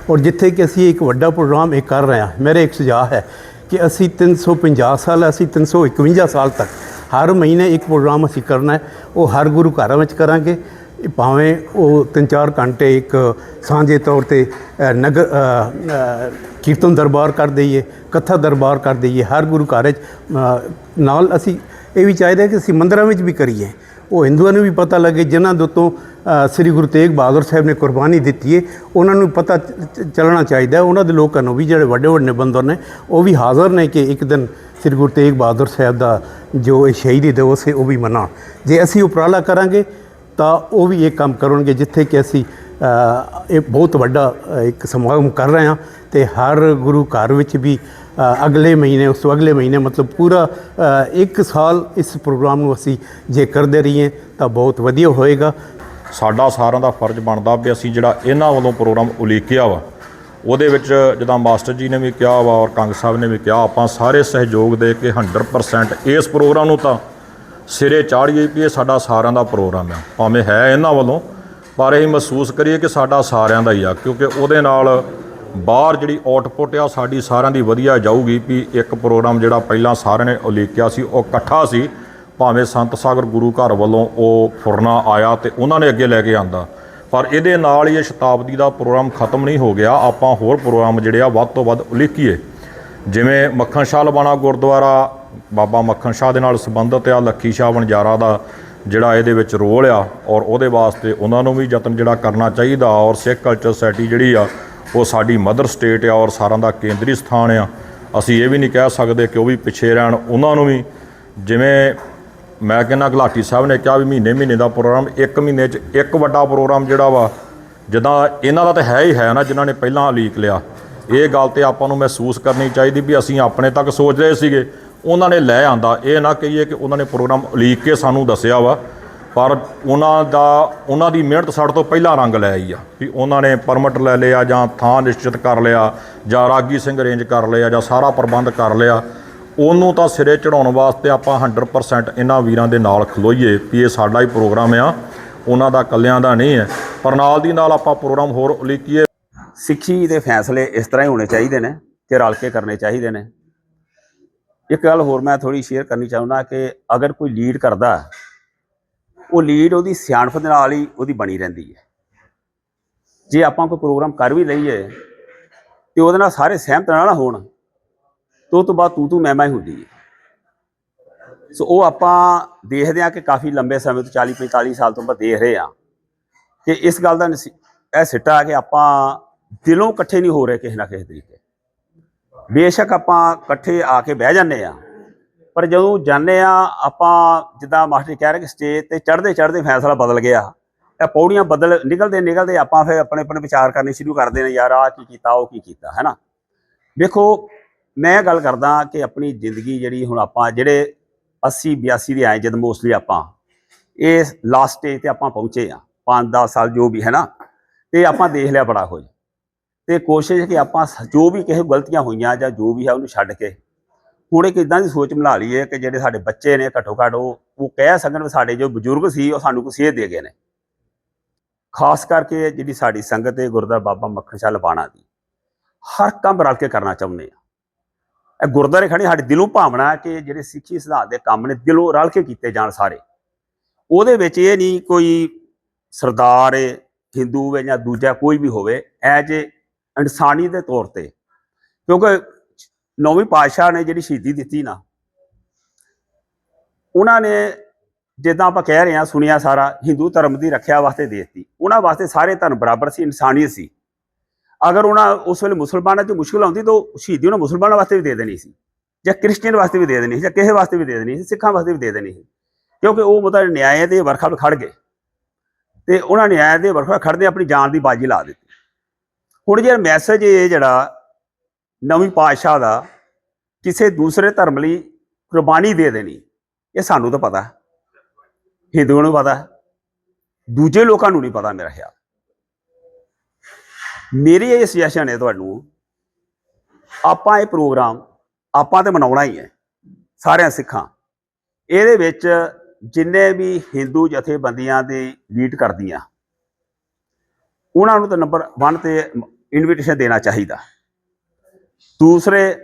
ਔਰ ਜਿੱਥੇ ਕਿ ਅਸੀਂ ਇੱਕ ਵੱਡਾ ਪ੍ਰੋਗਰਾਮ ਇਹ ਕਰ ਰਹੇ ਹਾਂ ਮੇਰੇ ਇੱਕ ਸੁਝਾਅ ਹੈ ਕਿ ਅਸੀਂ 350 ਸਾਲ, ਅਸੀਂ 351 ਸਾਲ ਤੱਕ ਹਰ ਮਹੀਨੇ ਇੱਕ ਪ੍ਰੋਗਰਾਮ ਅਸੀਂ ਕਰਨਾ ਹੈ। ਉਹ ਹਰ ਗੁਰੂ ਘਰਾਂ ਵਿੱਚ ਕਰਾਂਗੇ। ਭਾਵੇਂ ਉਹ 3-4 ਘੰਟੇ ਇੱਕ ਸਾਂਝੇ ਤੌਰ ਤੇ ਨਗਰ ਕੀਰਤਨ ਦਰਬਾਰ ਕਰ ਦਈਏ, ਕਥਾ ਦਰਬਾਰ ਕਰ ਦਈਏ, ਹਰ ਗੁਰੂ ਘਰ ਵਿੱਚ ਨਾਲ ਅਸੀਂ ਇਹ ਵੀ ਚਾਹੀਦਾ ਕਿ ਅਸੀਂ ਮੰਦਰਾਂ ਵਿੱਚ ਵੀ ਕਰੀਏ। ਉਹ ਹਿੰਦੂਆਂ ਨੂੰ ਵੀ ਪਤਾ ਲੱਗੇ, ਜਿਨ੍ਹਾਂ ਦੇ ਉੱਤੋਂ ਸ੍ਰੀ ਗੁਰੂ ਤੇਗ ਬਹਾਦਰ ਸਾਹਿਬ ਨੇ ਕੁਰਬਾਨੀ ਦਿੱਤੀ ਹੈ ਉਹਨਾਂ ਨੂੰ ਪਤਾ ਚ- ਚੱਲਣਾ ਚਾਹੀਦਾ ਉਹਨਾਂ ਦੇ ਲੋਕਾਂ ਨੂੰ ਵੀ ਜਿਹੜੇ ਵੱਡੇ ਵੱਡੇ ਬੰਦਰ ਨੇ, ਉਹ ਵੀ ਹਾਜ਼ਰ ਨੇ ਕਿ ਇੱਕ ਦਿਨ ਸ੍ਰੀ ਗੁਰੂ ਤੇਗ ਬਹਾਦਰ ਸਾਹਿਬ ਦਾ ਜੋ ਇਹ ਸ਼ਹੀਦੀ ਦਿਵਸ ਹੈ, ਉਹ ਵੀ ਮਨਾਉਣ। ਜੇ ਅਸੀਂ ਉਪਰਾਲਾ ਕਰਾਂਗੇ ਤਾਂ ਉਹ ਵੀ ਇਹ ਕੰਮ ਕਰਨਗੇ, ਜਿੱਥੇ ਕਿ ਅਸੀਂ ਇਹ ਬਹੁਤ ਵੱਡਾ ਇੱਕ ਸਮਾਗਮ ਕਰ ਰਹੇ ਹਾਂ ਤੇ ਹਰ ਗੁਰੂ ਘਰ ਵਿੱਚ ਵੀ ਅਗਲੇ ਮਹੀਨੇ, ਉਸ ਤੋਂ ਅਗਲੇ ਮਹੀਨੇ ਮਤਲਬ ਪੂਰਾ ਇੱਕ ਸਾਲ ਇਸ ਪ੍ਰੋਗਰਾਮ ਨੂੰ ਅਸੀਂ ਜੇ ਕਰਦੇ ਰਹੀਏ ਤਾਂ ਬਹੁਤ ਵਧੀਆ ਹੋਏਗਾ। ਸਾਡਾ ਸਾਰਿਆਂ ਦਾ ਫਰਜ਼ ਬਣਦਾ ਵੀ ਅਸੀਂ ਜਿਹੜਾ ਇਹਨਾਂ ਵੱਲੋਂ ਪ੍ਰੋਗਰਾਮ ਉਲੀਕਿਆ ਵਾ, ਉਹਦੇ ਵਿੱਚ ਜਿੱਦਾਂ ਮਾਸਟਰ ਜੀ ਨੇ ਵੀ ਕਿਹਾ ਵਾ ਔਰ ਕੰਗ ਸਾਹਿਬ ਨੇ ਵੀ ਕਿਹਾ, ਆਪਾਂ ਸਾਰੇ ਸਹਿਯੋਗ ਦੇ ਕੇ 100% ਇਸ ਪ੍ਰੋਗਰਾਮ ਨੂੰ ਤਾਂ ਸਿਰੇ ਚਾੜੀਏ ਵੀ ਇਹ ਸਾਡਾ ਸਾਰਿਆਂ ਦਾ ਪ੍ਰੋਗਰਾਮ ਆ। ਭਾਵੇਂ ਹੈ ਇਹਨਾਂ ਵੱਲੋਂ, ਪਰ ਇਹ ਮਹਿਸੂਸ ਕਰੀਏ ਕਿ ਸਾਡਾ ਸਾਰਿਆਂ ਦਾ ਹੀ ਆ, ਕਿਉਂਕਿ ਉਹਦੇ ਨਾਲ ਬਾਹਰ ਜਿਹੜੀ ਆਊਟਪੁੱਟ ਆ, ਸਾਡੀ ਸਾਰਿਆਂ ਦੀ ਵਧੀਆ ਜਾਊਗੀ ਵੀ ਇੱਕ ਪ੍ਰੋਗਰਾਮ ਜਿਹੜਾ ਪਹਿਲਾਂ ਸਾਰਿਆਂ ਨੇ ਉਲੀਕਿਆ ਸੀ, ਉਹ ਇਕੱਠਾ ਸੀ। ਭਾਵੇਂ ਸੰਤ ਸਾਗਰ ਗੁਰੂ ਘਰ ਵੱਲੋਂ ਉਹ ਫੁਰਨਾ ਆਇਆ ਤੇ ਉਹਨਾਂ ਨੇ ਅੱਗੇ ਲੈ ਕੇ ਆਂਦਾ। ਪਰ ਇਹਦੇ ਨਾਲ ਹੀ ਇਹ ਸ਼ਤਾਬਦੀ ਦਾ ਪ੍ਰੋਗਰਾਮ ਖਤਮ ਨਹੀਂ ਹੋ ਗਿਆ, ਆਪਾਂ ਹੋਰ ਪ੍ਰੋਗਰਾਮ ਜਿਹੜੇ ਆ ਵੱਧ ਤੋਂ ਵੱਧ ਉਲੀਕੀਏ। ਜਿਵੇਂ ਮੱਖਣ ਸ਼ਾਹ ਲਵਾਣਾ ਗੁਰਦੁਆਰਾ ਬਾਬਾ ਮੱਖਣ ਸ਼ਾਹ ਦੇ ਨਾਲ ਸੰਬੰਧਿਤ ਆ, ਲੱਖੀ ਸ਼ਾਹ ਵਣਜਾਰਾ ਦਾ ਜਿਹੜਾ ਇਹਦੇ ਵਿੱਚ ਰੋਲ ਆ, ਔਰ ਉਹਦੇ ਵਾਸਤੇ ਉਹਨਾਂ ਨੂੰ ਵੀ ਯਤਨ ਜਿਹੜਾ ਕਰਨਾ ਚਾਹੀਦਾ, ਔਰ ਸਿੱਖ ਕਲਚਰ ਸੋਸਾਇਟੀ ਜਿਹੜੀ ਆ, ਉਹ ਸਾਡੀ ਮਦਰ ਸਟੇਟ ਆ, ਔਰ ਸਾਰਿਆਂ ਦਾ ਕੇਂਦਰੀ ਸਥਾਨ ਆ। ਅਸੀਂ ਇਹ ਵੀ ਨਹੀਂ ਕਹਿ ਸਕਦੇ ਕਿ ਉਹ ਵੀ ਪਿੱਛੇ ਰਹਿਣ, ਉਹਨਾਂ ਨੂੰ ਵੀ। ਜਿਵੇਂ ਮੈਂ ਕਹਿੰਦਾ, ਗੁਲਾਟੀ ਸਾਹਿਬ ਨੇ ਕਿਹਾ ਵੀ ਮਹੀਨੇ ਮਹੀਨੇ ਦਾ ਪ੍ਰੋਗਰਾਮ, ਇੱਕ ਮਹੀਨੇ 'ਚ ਇੱਕ ਵੱਡਾ ਪ੍ਰੋਗਰਾਮ ਜਿਹੜਾ ਵਾ, ਜਿੱਦਾਂ ਇਹਨਾਂ ਦਾ ਤਾਂ ਹੈ ਹੀ ਹੈ ਨਾ, ਜਿਨ੍ਹਾਂ ਨੇ ਪਹਿਲਾਂ ਲੀਕ ਲਿਆ। ਇਹ ਗੱਲ ਤੇ ਆਪਾਂ ਨੂੰ ਮਹਿਸੂਸ ਕਰਨੀ ਚਾਹੀਦੀ ਵੀ ਅਸੀਂ ਆਪਣੇ ਤੱਕ ਸੋਚ ਰਹੇ ਸੀਗੇ ਉਹਨਾਂ ਨੇ ਲੈ ਆਂਦਾ। ਇਹ ਨਾ ਕਹੀਏ ਕਿ ਉਹਨਾਂ ਨੇ ਪ੍ਰੋਗਰਾਮ ਉਲੀਕ ਕੇ ਸਾਨੂੰ ਦੱਸਿਆ ਵਾ, ਪਰ ਉਹਨਾਂ ਦਾ, ਉਹਨਾਂ ਦੀ ਮਿਹਨਤ ਸਾਡੇ ਤੋਂ ਪਹਿਲਾਂ ਰੰਗ ਲੈ ਆਈ ਆ ਵੀ ਉਹਨਾਂ ਨੇ ਪਰਮਿਟ ਲੈ ਲਿਆ ਜਾਂ ਥਾਂ ਨਿਸ਼ਚਿਤ ਕਰ ਲਿਆ ਜਾਂ ਰਾਗੀ ਸਿੰਘ ਅਰੇਂਜ ਕਰ ਲਿਆ ਜਾਂ ਸਾਰਾ ਪ੍ਰਬੰਧ ਕਰ ਲਿਆ। ਉਹਨੂੰ ਤਾਂ ਸਿਰੇ ਚੜਾਉਣ ਵਾਸਤੇ ਆਪਾਂ 100% ਇਹਨਾਂ ਵੀਰਾਂ ਦੇ ਨਾਲ ਖਲੋਈਏ ਵੀ ਇਹ ਸਾਡਾ ਹੀ ਪ੍ਰੋਗਰਾਮ ਆ, ਉਹਨਾਂ ਦਾ ਕੱਲਿਆਂ ਦਾ ਨਹੀਂ ਹੈ। ਪਰ ਨਾਲ ਦੀ ਨਾਲ ਆਪਾਂ ਪ੍ਰੋਗਰਾਮ ਹੋਰ ਉਲੀਕੀਏ। ਸਿੱਖੀ ਦੇ ਫੈਸਲੇ ਇਸ ਤਰ੍ਹਾਂ ਹੀ ਹੋਣੇ ਚਾਹੀਦੇ ਨੇ ਕਿ ਰਲ ਕੇ ਕਰਨੇ ਚਾਹੀਦੇ ਨੇ। ਇੱਕ ਗੱਲ ਹੋਰ ਮੈਂ ਥੋੜੀ ਸ਼ੇਅਰ ਕਰਨੀ ਚਾਹੁੰਦਾ ਕਿ ਅਗਰ ਕੋਈ ਲੀਡ ਕਰਦਾ, ਉਹ ਲੀਡ ਉਹਦੀ ਸਿਆਣਪ ਦੇ ਨਾਲ ਹੀ ਉਹਦੀ ਬਣੀ ਰਹਿੰਦੀ ਹੈ। ਜੇ ਆਪਾਂ ਕੋਈ ਪ੍ਰੋਗਰਾਮ ਕਰ ਵੀ ਲਈਏ ਤੇ ਉਹਦੇ ਨਾਲ ਸਾਰੇ ਸਹਿਮਤ ਨਾ ਹੋਣ, ਤੇ ਉਹ ਤੋਂ ਬਾਅਦ ਤੂੰ ਤੂੰ ਮੈਂ ਮੈਂ ਹੀ ਹੁੰਦੀ ਹੈ। ਸੋ ਉਹ ਆਪਾਂ ਦੇਖਦੇ ਹਾਂ ਕਿ ਕਾਫੀ ਲੰਬੇ ਸਮੇਂ ਤੋਂ 40 45 ਸਾਲ ਤੋਂ ਬਾਅਦ ਦੇਖ ਰਹੇ ਹਾਂ ਕਿ ਇਸ ਗੱਲ ਦਾ ਨਸੀ- ਇਹ ਸਿੱਟਾ ਕਿ ਆਪਾਂ ਦਿਲੋਂ ਇਕੱਠੇ ਨਹੀਂ ਹੋ ਰਹੇ ਕਿਸੇ ਨਾ ਕਿਸੇ ਤਰੀਕੇ। ਬੇਸ਼ੱਕ ਆਪਾਂ ਇਕੱਠੇ ਆ ਕੇ ਬਹਿ ਜਾਂਦੇ ਆ ਪਰ ਜਦੋਂ ਜਾਂਦੇ ਆ ਆਪਾਂ ਜਿੱਦਾਂ ਮਾਸਟਰ ਜੀ ਕਹਿ ਰਹੇ ਕਿ ਸਟੇਜ ਤੇ ਚੜ੍ਹਦੇ ਚੜ੍ਹਦੇ ਫੈਸਲਾ ਬਦਲ ਗਿਆ। ਇਹ ਪੌੜੀਆਂ ਬਦਲ ਨਿਕਲਦੇ ਨਿਕਲਦੇ ਆਪਾਂ ਫਿਰ ਆਪਣੇ ਆਪਣੇ ਵਿਚਾਰ ਕਰਨੇ ਸ਼ੁਰੂ ਕਰਦੇ ਨੇ, ਯਾਰ ਆ ਕੀ ਕੀਤਾ, ਉਹ ਕੀ ਕੀਤਾ ਹੈ ਨਾ? ਵੇਖੋ, ਮੈਂ ਗੱਲ ਕਰਦਾ ਕਿ ਆਪਣੀ ਜ਼ਿੰਦਗੀ ਜਿਹੜੀ ਹੁਣ ਆਪਾਂ ਜਿਹੜੇ 80 82 ਦੇ ਆਏ ਜਦ ਮੋਸਟਲੀ ਆਪਾਂ, ਇਹ ਲਾਸਟ ਸਟੇਜ ਤੇ ਆਪਾਂ ਪਹੁੰਚੇ ਆ 5-10 ਸਾਲ ਜੋ ਵੀ, ਹੈ ਨਾ? ਤੇ ਆਪਾਂ ਦੇਖ ਲਿਆ ਬੜਾ ਕੁਝ। ਤੇ ਕੋਸ਼ਿਸ਼ ਕਿ ਆਪਾਂ ਸ- ਜੋ ਵੀ ਕਿਸੇ ਗਲਤੀਆਂ ਹੋਈਆਂ ਜਾਂ ਜੋ ਵੀ ਹੈ ਉਹਨੂੰ ਛੱਡ ਕੇ। ਹੁਣ ਇੱਕ ਇਦਾਂ ਦੀ ਸੋਚ ਬਣਾ ਲਈਏ ਕਿ ਜਿਹੜੇ ਸਾਡੇ ਬੱਚੇ ਨੇ ਘੱਟੋ ਘੱਟ ਉਹ ਉਹ ਕਹਿ ਸਕਣ ਵੀ ਸਾਡੇ ਜੋ ਬਜ਼ੁਰਗ ਸੀ ਉਹ ਸਾਨੂੰ ਕੁਛ ਸੇਧ ਦੇ ਗਏ ਨੇ। ਖਾਸ ਕਰਕੇ ਜਿਹੜੀ ਸਾਡੀ ਸੰਗਤ ਹੈ ਗੁਰਦੁਆਰਾ ਬਾਬਾ ਮੱਖਣ ਸ਼ਾਹ ਲਵਾਣਾ ਦੀ ਹਰ ਕੰਮ ਰਲ ਕੇ ਕਰਨਾ ਚਾਹੁੰਦੇ ਆ। ਇਹ ਗੁਰਦੁਆਰੇ ਖੜੇ ਸਾਡੇ ਦਿਲੋਂ ਭਾਵਨਾ ਹੈ ਕਿ ਜਿਹੜੇ ਸਿੱਖੀ ਸਿਧਾਂਤ ਦੇ ਕੰਮ ਨੇ ਦਿਲੋਂ ਰਲ ਕੇ ਕੀਤੇ ਜਾਣ ਸਾਰੇ। ਉਹਦੇ ਵਿੱਚ ਇਹ ਨਹੀਂ ਕੋਈ ਸਰਦਾਰ ਹੈ, ਹਿੰਦੂ ਹੈ ਜਾਂ ਦੂਜਾ ਕੋਈ ਵੀ ਹੋਵੇ ਐਜ ਏ ਇਨਸਾਨੀ ਦੇ ਤੌਰ ਤੇ। ਕਿਉਂਕਿ ਨੌਵੀਂ ਪਾਤਸ਼ਾਹ ਨੇ ਜਿਹੜੀ ਸ਼ਹੀਦੀ ਦਿੱਤੀ ਨਾ, ਉਹਨਾਂ ਨੇ ਜਿੱਦਾਂ ਆਪਾਂ ਕਹਿ ਰਹੇ ਹਾਂ, ਸੁਣਿਆ ਸਾਰਾ, ਹਿੰਦੂ ਧਰਮ ਦੀ ਰੱਖਿਆ ਵਾਸਤੇ ਦੇ ਦਿੱਤੀ। ਉਹਨਾਂ ਵਾਸਤੇ ਸਾਰੇ ਧਰਮ ਬਰਾਬਰ ਸੀ, ਇਨਸਾਨੀਅਤ ਸੀ। ਅਗਰ ਉਹਨਾਂ ਉਸ ਵੇਲੇ ਮੁਸਲਮਾਨਾਂ 'ਚ ਮੁਸ਼ਕਲ ਆਉਂਦੀ ਤਾਂ ਉਹ ਸ਼ਹੀਦੀ ਉਹਨਾਂ ਮੁਸਲਮਾਨਾਂ ਵਾਸਤੇ ਵੀ ਦੇ ਦੇਣੀ ਸੀ, ਜਾਂ ਕ੍ਰਿਸਚੀਅਨ ਵਾਸਤੇ ਵੀ ਦੇ ਦੇਣੀ ਸੀ, ਜਾਂ ਕਿਸੇ ਵਾਸਤੇ ਵੀ ਦੇ ਦੇਣੀ ਸੀ, ਸਿੱਖਾਂ ਵਾਸਤੇ ਵੀ ਦੇ ਦੇਣੀ ਸੀ। ਕਿਉਂਕਿ ਉਹ ਮਤਲਬ ਨਿਆਂ ਦੇ ਵਰਖਾ ਵਿੱਚ ਖੜ ਗਏ। ਤੇ ਉਹਨਾਂ ਨਿਆਂ ਦੇ ਵਰਖਾ ਖੜਦੇ ਆਪਣੀ ਜਾਨ ਦੀ ਬਾਜੀ ਲਾ ਦਿੱਤੀ। ਹੁਣ ਜਿਹੜਾ ਮੈਸੇਜ ਇਹ ਜਿਹੜਾ ਨਵੀਂ ਪਾਤਸ਼ਾਹ ਦਾ ਕਿਸੇ ਦੂਸਰੇ ਧਰਮ ਲਈ ਕੁਰਬਾਨੀ ਦੇ ਦੇਣੀ, ਇਹ ਸਾਨੂੰ ਤਾਂ ਪਤਾ। ਹਿੰਦੂਆਂ ਨੂੰ ਪਤਾ। ਦੂਜੇ ਲੋਕਾਂ ਨੂੰ ਨਹੀਂ ਪਤਾ ਮੇਰਾ ਖਿਆਲ। ਮੇਰੀ ਇਹ ਸੁਜੈਸ਼ਨ ਹੈ ਤੁਹਾਨੂੰ, ਆਪਾਂ ਇਹ ਪ੍ਰੋਗਰਾਮ ਆਪਾਂ ਤੇ ਮਨਾਉਣਾ ਹੀ ਹੈ, ਸਾਰਿਆਂ ਸਿੱਖਾਂ। ਇਹਦੇ ਵਿੱਚ ਜਿੰਨੇ ਵੀ ਹਿੰਦੂ ਜਥੇਬੰਦੀਆਂ ਦੇ ਲੀਡ ਕਰਦੀਆਂ, ਉਹਨਾਂ ਨੂੰ ਤਾਂ ਨੰਬਰ 1 ਤੇ ਇਨਵੀਟੇਸ਼ਨ ਦੇਣਾ ਚਾਹੀਦਾ। ਦੂਸਰੇ,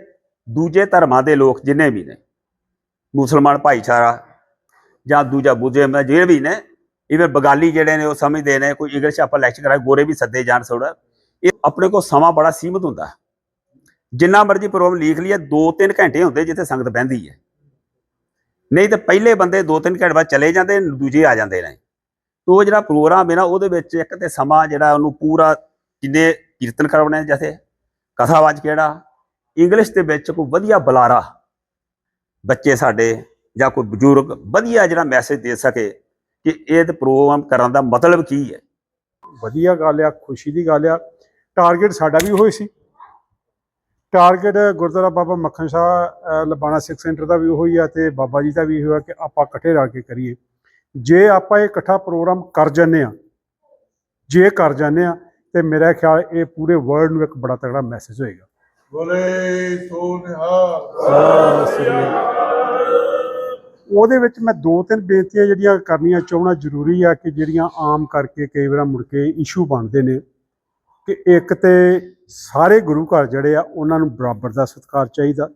ਦੂਜੇ ਧਰਮਾਂ ਦੇ ਲੋਕ ਜਿੰਨੇ ਵੀ ਨੇ, ਮੁਸਲਮਾਨ ਭਾਈਚਾਰਾ ਜਾਂ ਦੂਜਾ ਬੁੱਧਿਜ਼ਮ ਜਿਹੜੇ ਵੀ ਨੇ ਇਵੇਂ ਬਗਾਲੀ ਜਿਹੜੇ ਨੇ ਉਹ ਸਮਝਦੇ ਨੇ, ਕੋਈ ਇੰਗਲਿਸ਼ ਆਪਾਂ ਲੈਕਚਰ ਕਰਾਏ ਗੋਰੇ ਵੀ ਸੱਦੇ ਜਾਣ ਥੋੜਾ ਇਹ ਆਪਣੇ ਕੋਲ ਸਮਾਂ ਬੜਾ ਸੀਮਤ ਹੁੰਦਾ। ਜਿੰਨਾ ਮਰਜ਼ੀ ਪ੍ਰੋਗਰਾਮ ਲਿਖ ਲਈਏ 2-3 ਘੰਟੇ ਹੁੰਦੇ ਜਿੱਥੇ ਸੰਗਤ ਬਹਿੰਦੀ ਹੈ। ਨਹੀਂ ਤਾਂ ਪਹਿਲੇ ਬੰਦੇ 2-3 ਘੰਟੇ ਬਾਅਦ ਚਲੇ ਜਾਂਦੇ, ਦੂਜੇ ਆ ਜਾਂਦੇ ਨੇ। ਤੋ ਉਹ ਜਿਹੜਾ ਪ੍ਰੋਗਰਾਮ ਹੈ ਨਾ, ਉਹਦੇ ਵਿੱਚ ਇੱਕ ਤੇ ਸਮਾਂ ਜਿਹੜਾ ਉਹਨੂੰ ਪੂਰਾ ਜਿੰਨੇ ਕੀਰਤਨ ਕਰਵਾਉਣੇ ਜਥੇ। ਕਥਾਵਾਚ ਕਿਹੜਾ? ਇੰਗਲਿਸ਼ ਦੇ ਵਿੱਚ ਕੋਈ ਵਧੀਆ ਬੁਲਾਰਾ। ਬੱਚੇ ਸਾਡੇ ਜਾਂ ਕੋਈ ਬਜ਼ੁਰਗ ਵਧੀਆ ਜਿਹੜਾ ਮੈਸੇਜ ਦੇ ਸਕੇ ਕਿ ਇਹ ਤੇ ਪ੍ਰੋਗਰਾਮ ਕਰਨ ਦਾ ਮਤਲਬ ਕੀ ਹੈ। ਵਧੀਆ ਗੱਲ ਆ, ਖੁਸ਼ੀ ਦੀ ਗੱਲ ਆ। ਟਾਰਗੇਟ ਸਾਡਾ ਵੀ ਹੋਈ ਸੀ। ਟਾਰਗੇਟ ਗੁਰਦੁਆਰਾ ਬਾਬਾ ਮੱਖਣ ਸ਼ਾਹ ਲਬਾਣਾ ਸਿੱਖ ਸੈਂਟਰ ਦਾ ਵੀ ਉਹੀ ਆ ਤੇ ਬਾਬਾ ਜੀ ਦਾ ਵੀ ਹੋਇਆ ਕਿ ਆਪਾਂ ਇਕੱਠੇ ਰਲ ਕੇ ਕਰੀਏ। ਜੇ ਆਪਾਂ ਇਹ ਇਕੱਠਾ ਪ੍ਰੋਗਰਾਮ ਕਰ ਜਾਂਦੇ ਆ ਜੇ ਕਰ ਜਾਂਦੇ ਆ ਤੇ ਮੇਰਾ ਖਿਆਲ ਇਹ ਪੂਰੇ ਵਰਲਡ ਨੂੰ ਇੱਕ ਬੜਾ ਤਗੜਾ ਮੈਸੇਜ ਹੋਏਗਾ। ਬੋਲੇ ਸੋ ਨਿਹਾਲ। ਉਹਦੇ ਵਿੱਚ ਮੈਂ ਦੋ ਤਿੰਨ ਬੇਨਤੀਆਂ ਜਿਹੜੀਆਂ ਕਰਨੀਆਂ ਚਾਹਣਾ ਜ਼ਰੂਰੀ ਆ ਕਿ ਜਿਹੜੀਆਂ ਆਮ ਕਰਕੇ ਕਈ ਵਾਰ ਮੁੜ ਕੇ ਇਸ਼ੂ ਬਣਦੇ ਨੇ ਕਿ ਇੱਕ ਤੇ ਸਾਰੇ ਗੁਰੂ ਘਰ ਜਿਹੜੇ ਆ ਉਹਨਾਂ ਨੂੰ ਬਰਾਬਰ ਦਾ ਸਤਿਕਾਰ ਚਾਹੀਦਾ।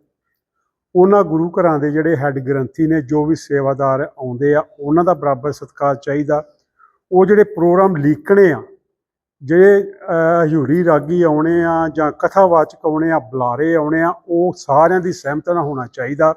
ਉਹਨਾਂ ਗੁਰੂ ਘਰਾਂ ਦੇ ਜਿਹੜੇ ਹੈੱਡ ਗ੍ਰੰਥੀ ਨੇ ਜੋ ਵੀ ਸੇਵਾਦਾਰ ਆਉਂਦੇ ਆ ਉਹਨਾਂ ਦਾ ਬਰਾਬਰ ਸਤਿਕਾਰ ਚਾਹੀਦਾ। ਉਹ ਜਿਹੜੇ ਪ੍ਰੋਗਰਾਮ ਲੀਕਣੇ ਆ ਜਿਹੜੇ ਹਜ਼ੂਰੀ ਰਾਗੀ ਆਉਣੇ ਆ ਜਾਂ ਕਥਾਵਾਚਕ ਆਉਣੇ ਆ, ਬੁਲਾਰੇ ਆਉਣੇ ਆ, ਉਹ ਸਾਰਿਆਂ ਦੀ ਸਹਿਮਤ ਨਾਲ ਹੋਣਾ ਚਾਹੀਦਾ।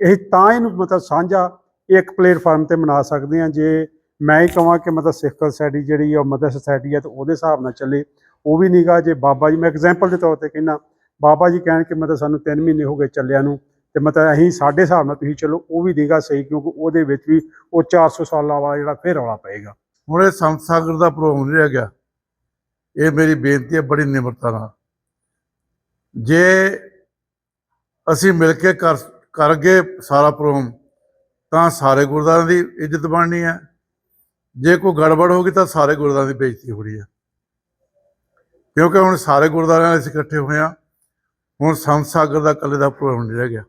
ਇਹ ਤਾਂ ਇਹਨੂੰ ਮਤਲਬ ਸਾਂਝਾ ਇੱਕ ਪਲੇਟਫਾਰਮ ਤੇ ਮਨਾ ਸਕਦੇ ਆ। ਜੇ ਮੈਂ ਹੀ ਕਹਾਂ ਕਿ ਮਤਲਬ ਸਿੱਖ ਸੋਸਾਇਟੀ ਜਿਹੜੀ ਆ ਮਦਰ ਸੋਸਾਇਟੀ ਆ, ਤੇ ਉਹਦੇ ਹਿਸਾਬ ਨਾਲ ਚੱਲੇ। ਉਹ ਵੀ ਨਹੀਂਗਾ ਜੇ ਬਾਬਾ ਜੀ, ਮੈਂ ਐਗਜ਼ਾਮਪਲ ਦੇ ਤੌਰ ਤੇ ਕਹਿੰਦਾ, ਬਾਬਾ ਜੀ ਕਹਿਣ ਕਿ ਮਤਲਬ ਸਾਨੂੰ 3 ਮਹੀਨੇ ਹੋ ਗਏ ਚੱਲਿਆਂ ਨੂੰ, ਤੇ ਮਤਲਬ ਅਸੀਂ ਸਾਡੇ ਹਿਸਾਬ ਨਾਲ ਤੁਸੀਂ ਚਲੋ, ਉਹ ਵੀ ਨਹੀਂਗਾ ਸਹੀ, ਕਿਉਂਕਿ ਉਹਦੇ ਵਿੱਚ ਵੀ ਉਹ 400 ਸਾਲਾਂ ਵਾਲਾ ਜਿਹੜਾ ਫੇਰ ਰੌਲਾ ਪਏਗਾ। ਹੁਣ ਇਹ ਸੰਤ ਸਾਗਰ ਦਾ ਪ੍ਰੋਗਰਾਮ ਨਹੀਂ ਰਹਿ ਗਿਆ। ਇਹ ਮੇਰੀ ਬੇਨਤੀ ਹੈ, ਬੜੀ ਨਿਮਰਤਾ ਨਾਲ। ਜੇ ਅਸੀਂ ਮਿਲ ਕੇ ਕਰ ਕਰਗੇ ਸਾਰਾ ਪ੍ਰੋਗਰਾਮ, ਤਾਂ ਸਾਰੇ ਗੁਰਦੁਆਰਿਆਂ ਦੀ ਇੱਜ਼ਤ ਬਣਨੀ ਹੈ। ਜੇ ਕੋਈ ਗੜਬੜ ਹੋ ਗਈ, ਤਾਂ ਸਾਰੇ ਗੁਰਦੁਆਰਿਆਂ ਦੀ ਬੇਇੱਜ਼ਤੀ ਹੋ ਰਹੀ ਹੈ। ਕਿਉਂਕਿ ਹੁਣ ਸਾਰੇ ਗੁਰਦੁਆਰਿਆਂ ਵਾਲੇ ਅਸੀਂ ਇਕੱਠੇ ਹੋਏ ਆ ਹੁਣ ਸੰਤ ਸਾਗਰ ਦਾ ਇਕੱਲੇ ਦਾ ਪ੍ਰੋਗਰਾਮ ਨਹੀਂ ਰਹਿ ਗਿਆ।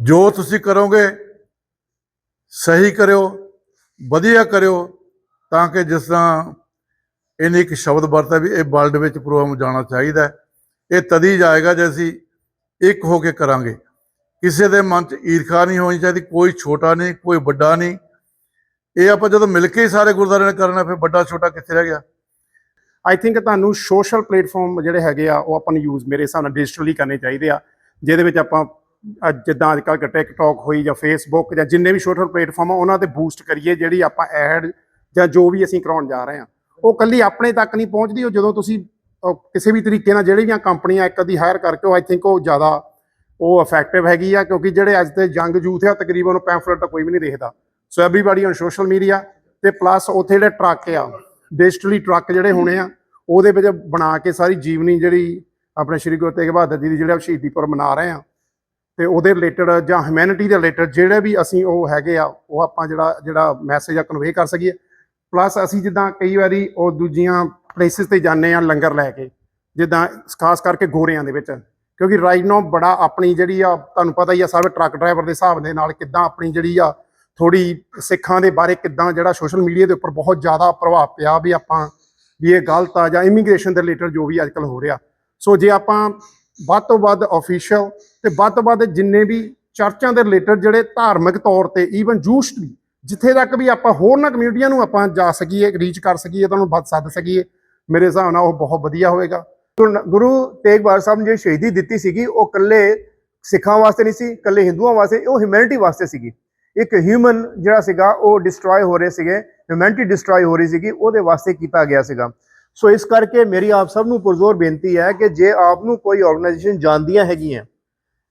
ਜੋ ਤੁਸੀਂ ਕਰੋਗੇ, ਸਹੀ ਕਰਿਓ, ਵਧੀਆ ਕਰਿਓ, ਤਾਂ ਕਿ ਜਿਸ ਤਰ੍ਹਾਂ ਇਹਨੇ ਇੱਕ ਸ਼ਬਦ ਵਰਤਿਆ ਵੀ ਇਹ ਵਰਲਡ ਵਿੱਚ ਪ੍ਰੋਗਰਾਮ ਜਾਣਾ ਚਾਹੀਦਾ ਇਹ ਤਦੀ ਜਾਏਗਾ ਜੇ ਅਸੀਂ ਇੱਕ ਹੋ ਕੇ ਕਰਾਂਗੇ। ਕਿਸੇ ਦੇ ਮਨ 'ਚ ਈਰਖਾ ਨਹੀਂ ਹੋਣੀ ਚਾਹੀਦੀ, ਕੋਈ ਛੋਟਾ ਨਹੀਂ, ਕੋਈ ਵੱਡਾ ਨਹੀਂ। ਇਹ ਆਪਾਂ ਜਦੋਂ ਮਿਲ ਕੇ ਸਾਰੇ ਗੁਰਦੁਆਰਿਆਂ ਨੇ ਕਰਨਾ, ਫਿਰ ਵੱਡਾ ਛੋਟਾ ਕਿੱਥੇ ਰਹਿ ਗਿਆ? ਆਈ ਥਿੰਕ ਤੁਹਾਨੂੰ ਸੋਸ਼ਲ ਪਲੇਟਫਾਰਮ ਜਿਹੜੇ ਹੈਗੇ ਆ, ਉਹ ਆਪਾਂ ਨੂੰ ਯੂਜ਼ ਮੇਰੇ ਹਿਸਾਬ ਨਾਲ ਡਿਜੀਟਲੀ ਕਰਨੇ ਚਾਹੀਦੇ ਆ, ਜਿਹਦੇ ਵਿੱਚ ਆਪਾਂ ਅੱਜ ਜਿੱਦਾਂ ਅੱਜ ਕੱਲ੍ਹ ਟਿਕਟੌਕ ਹੋਈ ਜਾਂ ਫੇਸਬੁੱਕ ਜਾਂ ਜਿੰਨੇ ਵੀ ਸੋਸ਼ਲ ਪਲੇਟਫਾਰਮ ਆ, ਉਹਨਾਂ ਤੇ ਬੂਸਟ ਕਰੀਏ ਜਿਹੜੀ ਆਪਾਂ ਐਡ ਜਾਂ ਜੋ ਵੀ ਅਸੀਂ ਕਰਾਉਣ ਜਾ ਰਹੇ ਆ। ਉਹ ਕੱਲੀ ਆਪਣੇ ਤੱਕ ਨਹੀਂ ਪਹੁੰਚਦੀ, ਉਹ ਜਦੋਂ ਤੁਸੀਂ ਕਿਸੇ ਵੀ ਤਰੀਕੇ ਨਾਲ ਜਿਹੜੀਆਂ ਕੰਪਨੀਆਂ ਇੱਕ ਅੱਧੀ ਹਾਇਰ ਕਰਕੇ, ਉਹ ਆਈ ਥਿੰਕ ਉਹ ਜ਼ਿਆਦਾ ਉਹ ਇਫੈਕਟਿਵ ਹੈਗੀ ਆ, ਕਿਉਂਕਿ ਜਿਹੜੇ ਅੱਜ ਦੇ ਯੰਗ ਯੂਥ ਆ, ਤਕਰੀਬਨ ਉਹ ਪੈਂਫਲੇਟ ਤਾਂ ਕੋਈ ਵੀ ਨਹੀਂ ਦੇਖਦਾ। So everybody on social media ਤੇ ਪਲੱਸ ਉੱਥੇ ਜਿਹੜੇ ਟਰੱਕ ਆ ਡਿਜੀਟਲੀ ਟਰੱਕ ਜਿਹੜੇ ਹੋਣੇ ਆ, ਉਹਦੇ ਵਿੱਚ ਬਣਾ ਕੇ ਸਾਰੀ ਜੀਵਨੀ ਜਿਹੜੀ ਆਪਣੇ ਸ਼੍ਰੀ ਗੁਰੂ ਤੇਗ ਬਹਾਦਰ ਜੀ ਦੀ ਜਿਹੜਾ ਸ਼ਹੀਦੀ ਪੁਰਬ ਮਨਾ ਰਹੇ ਆ, ਤੇ ਉਹਦੇ ਰਿਲੇਟਡ ਜਾਂ ਹਿਊਮੈਨਿਟੀ ਦੇ ਰਿਲੇਟਡ ਜਿਹੜੇ ਵੀ ਅਸੀਂ ਉਹ ਹੈਗੇ ਆ, ਉਹ ਆਪਾਂ ਜਿਹੜਾ ਜਿਹੜਾ ਮੈਸੇਜ ਆ ਕਨਵੇ ਕਰ ਸਕੀਏ। ਪਲੱਸ ਅਸੀਂ ਜਿੱਦਾਂ ਕਈ ਵਾਰੀ ਉਹ ਦੂਜੀਆਂ ਪਲੇਸਿਸ ਤੇ ਜਾਂਦੇ ਆ ਲੰਗਰ ਲੈ ਕੇ, ਜਿੱਦਾਂ ਖਾਸ ਕਰਕੇ ਗੋਰਿਆਂ ਦੇ ਵਿੱਚ, ਕਿਉਂਕਿ ਰਾਈਟ ਨਾਓ ਬੜਾ ਆਪਣੀ ਜਿਹੜੀ ਆ, ਤੁਹਾਨੂੰ ਪਤਾ ਹੀ ਆ ਸਾਰੇ ਟਰੱਕ ਡਰਾਈਵਰ ਦੇ ਹਿਸਾਬ ਦੇ ਨਾਲ ਕਿੱਦਾਂ ਆਪਣੀ ਜਿਹੜੀ ਆ ਥੋੜੀ ਸਿੱਖਾਂ ਦੇ ਬਾਰੇ ਕਿੱਦਾਂ ਜਿਹੜਾ ਸੋਸ਼ਲ ਮੀਡੀਆ ਦੇ ਉੱਪਰ ਬਹੁਤ ਜ਼ਿਆਦਾ ਪ੍ਰਭਾਵ ਪਿਆ ਵੀ ਆਪਾਂ ਵੀ ਇਹ ਗਲਤ ਆ ਜਾਂ ਇਮੀਗ੍ਰੇਸ਼ਨ ਦੇ ਰਿਲੇਟਡ ਜੋ ਵੀ ਅੱਜਕੱਲ ਹੋ ਰਿਹਾ। ਸੋ ਜੇ ਆਪਾਂ ਵੱਧ ਤੋਂ ਵੱਧ ਅਫੀਸ਼ੀਅਲ ਤੇ ਵੱਧ ਤੋਂ ਵੱਧ ਜਿੰਨੇ ਵੀ ਚਰਚਾਂ ਦੇ ਰਿਲੇਟਡ ਜਿਹੜੇ ਧਾਰਮਿਕ ਤੌਰ ਤੇ ਈਵਨ ਜੂਸ਼ ਵੀ ਜਿੱਥੇ ਤੱਕ ਵੀ ਆਪਾਂ ਹੋਰਨਾਂ ਕਮਿਊਨਿਟੀਆਂ ਨੂੰ ਆਪਾਂ ਜਾ ਸਕੀਏ ਰੀਚ ਕਰ ਸਕੀਏ ਤੁਹਾਨੂੰ ਵੱਧ ਸੱਦ ਸਕੀਏ, ਮੇਰੇ ਹਿਸਾਬ ਨਾਲ ਉਹ ਬਹੁਤ ਵਧੀਆ ਹੋਵੇਗਾ। ਗੁਰੂ- ਗੁਰੂ ਤੇਗ ਬਹਾਦਰ ਸਾਹਿਬ ਨੇ ਜਿਹੜੀ ਸ਼ਹੀਦੀ ਦਿੱਤੀ ਸੀਗੀ, ਉਹ ਇਕੱਲੇ ਸਿੱਖਾਂ ਵਾਸਤੇ ਨਹੀਂ ਸੀ, ਇਕੱਲੇ ਹਿੰਦੂਆਂ ਵਾਸਤੇ, ਉਹ ਹਿਊਮੈਨਿਟੀ ਵਾਸਤੇ ਸੀਗੀ। ਇੱਕ ਹਿਊਮਨ ਜਿਹੜਾ ਸੀਗਾ, ਉਹ ਡਿਸਟਰੋਏ ਹੋ ਰਹੇ ਸੀਗੇ ਹਿਊਮੈਨਿਟੀ ਡਿਸਟਰੋਏ ਹੋ ਰਹੀ ਸੀਗੀ, ਉਹਦੇ ਵਾਸਤੇ ਕੀਤਾ ਗਿਆ ਸੀਗਾ। ਸੋ ਇਸ ਕਰਕੇ ਮੇਰੀ ਆਪ ਸਭ ਨੂੰ ਪੁਰਜ਼ੋਰ ਬੇਨਤੀ ਹੈ ਕਿ ਜੇ ਆਪ ਨੂੰ ਕੋਈ ਆਰਗੇਨਾਈਜੇਸ਼ਨ ਜਾਣਦੀਆਂ ਹੈਗੀਆਂ,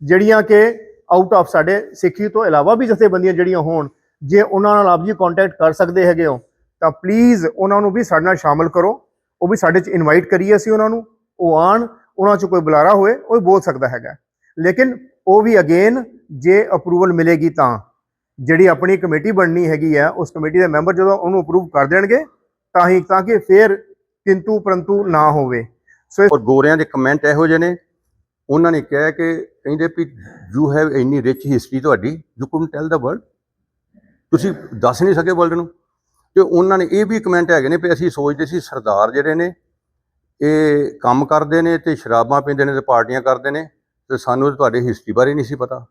ਜਿਹੜੀਆਂ ਕਿ ਆਊਟ ਆਫ ਸਾਡੇ ਸਿੱਖੀ ਤੋਂ ਇਲਾਵਾ ਵੀ ਜਥੇਬੰਦੀਆਂ ਜਿਹੜੀਆਂ ਹੋਣ ਜੇ ਉਹਨਾਂ ਨਾਲ ਆਪ ਜੀ ਕੰਟੈਕਟ ਕਰ ਸਕਦੇ ਹੈਗੇ ਹੋ, ਤਾਂ ਪਲੀਜ਼ ਉਹਨਾਂ ਨੂੰ ਵੀ ਸਾਡੇ ਨਾਲ ਸ਼ਾਮਲ ਕਰੋ। ਉਹ ਵੀ ਸਾਡੇ ਚ ਇਨਵਾਈਟ ਕਰੀਏ ਅਸੀਂ ਉਹਨਾਂ ਨੂੰ। ਉਹ ਆਣ ਉਹਨਾਂ ਚ ਕੋਈ ਬੁਲਾਰਾ ਹੋਏ, ਉਹ ਵੀ ਬੋਲ ਸਕਦਾ ਹੈਗਾ। ਲੇਕਿਨ ਉਹ ਵੀ ਅਗੇਨ ਜੇ ਅਪਰੂਵਲ ਮਿਲੇਗੀ ਤਾਂ, ਜਿਹੜੀ ਆਪਣੀ ਕਮੇਟੀ ਬਣਨੀ ਹੈਗੀ ਆ, ਉਸ ਕਮੇਟੀ ਦੇ ਮੈਂਬਰ ਜਦੋਂ ਉਹਨੂੰ ਅਪਰੂਵ ਕਰ ਦੇਣਗੇ, ਤਾਂ ਹੀ, ਤਾਂ ਕਿ ਫੇਰ ਕਿੰਤੂ ਪਰੰਤੂ ਨਾ ਹੋਵੇ। ਸੋ ਔਰ ਗੋਰਿਆਂ ਦੇ ਕਮੈਂਟ ਇਹੋ ਜਿਹੇ ਨੇ। ਉਹਨਾਂ ਨੇ ਕਿਹਾ ਕਿ ਕਹਿੰਦੇ ਵੀ ਯੂ ਹੈਵ ਇੰਨੀ ਰਿਚ ਹਿਸਟਰੀ ਤੁਹਾਡੀ। You couldn't tell the world ਤੁਸੀਂ ਦੱਸ ਨਹੀਂ ਸਕੇ ਵਰਲਡ ਨੂੰ। ਤੇ ਉਹਨਾਂ ਨੇ ਇਹ ਵੀ ਕਮੈਂਟ ਹੈਗੇ ਨੇ ਵੀ ਅਸੀਂ ਸੋਚਦੇ ਸੀ ਸਰਦਾਰ ਜਿਹੜੇ ਨੇ, ਇਹ ਕੰਮ ਕਰਦੇ ਨੇ ਤੇ ਸ਼ਰਾਬਾਂ ਪੀਂਦੇ ਨੇ ਤੇ ਪਾਰਟੀਆਂ ਕਰਦੇ ਨੇ ਤੇ ਸਾਨੂੰ ਤਾਂ ਤੁਹਾਡੇ ਹਿਸਟਰੀ ਬਾਰੇ ਨਹੀਂ ਸੀ ਪਤਾ।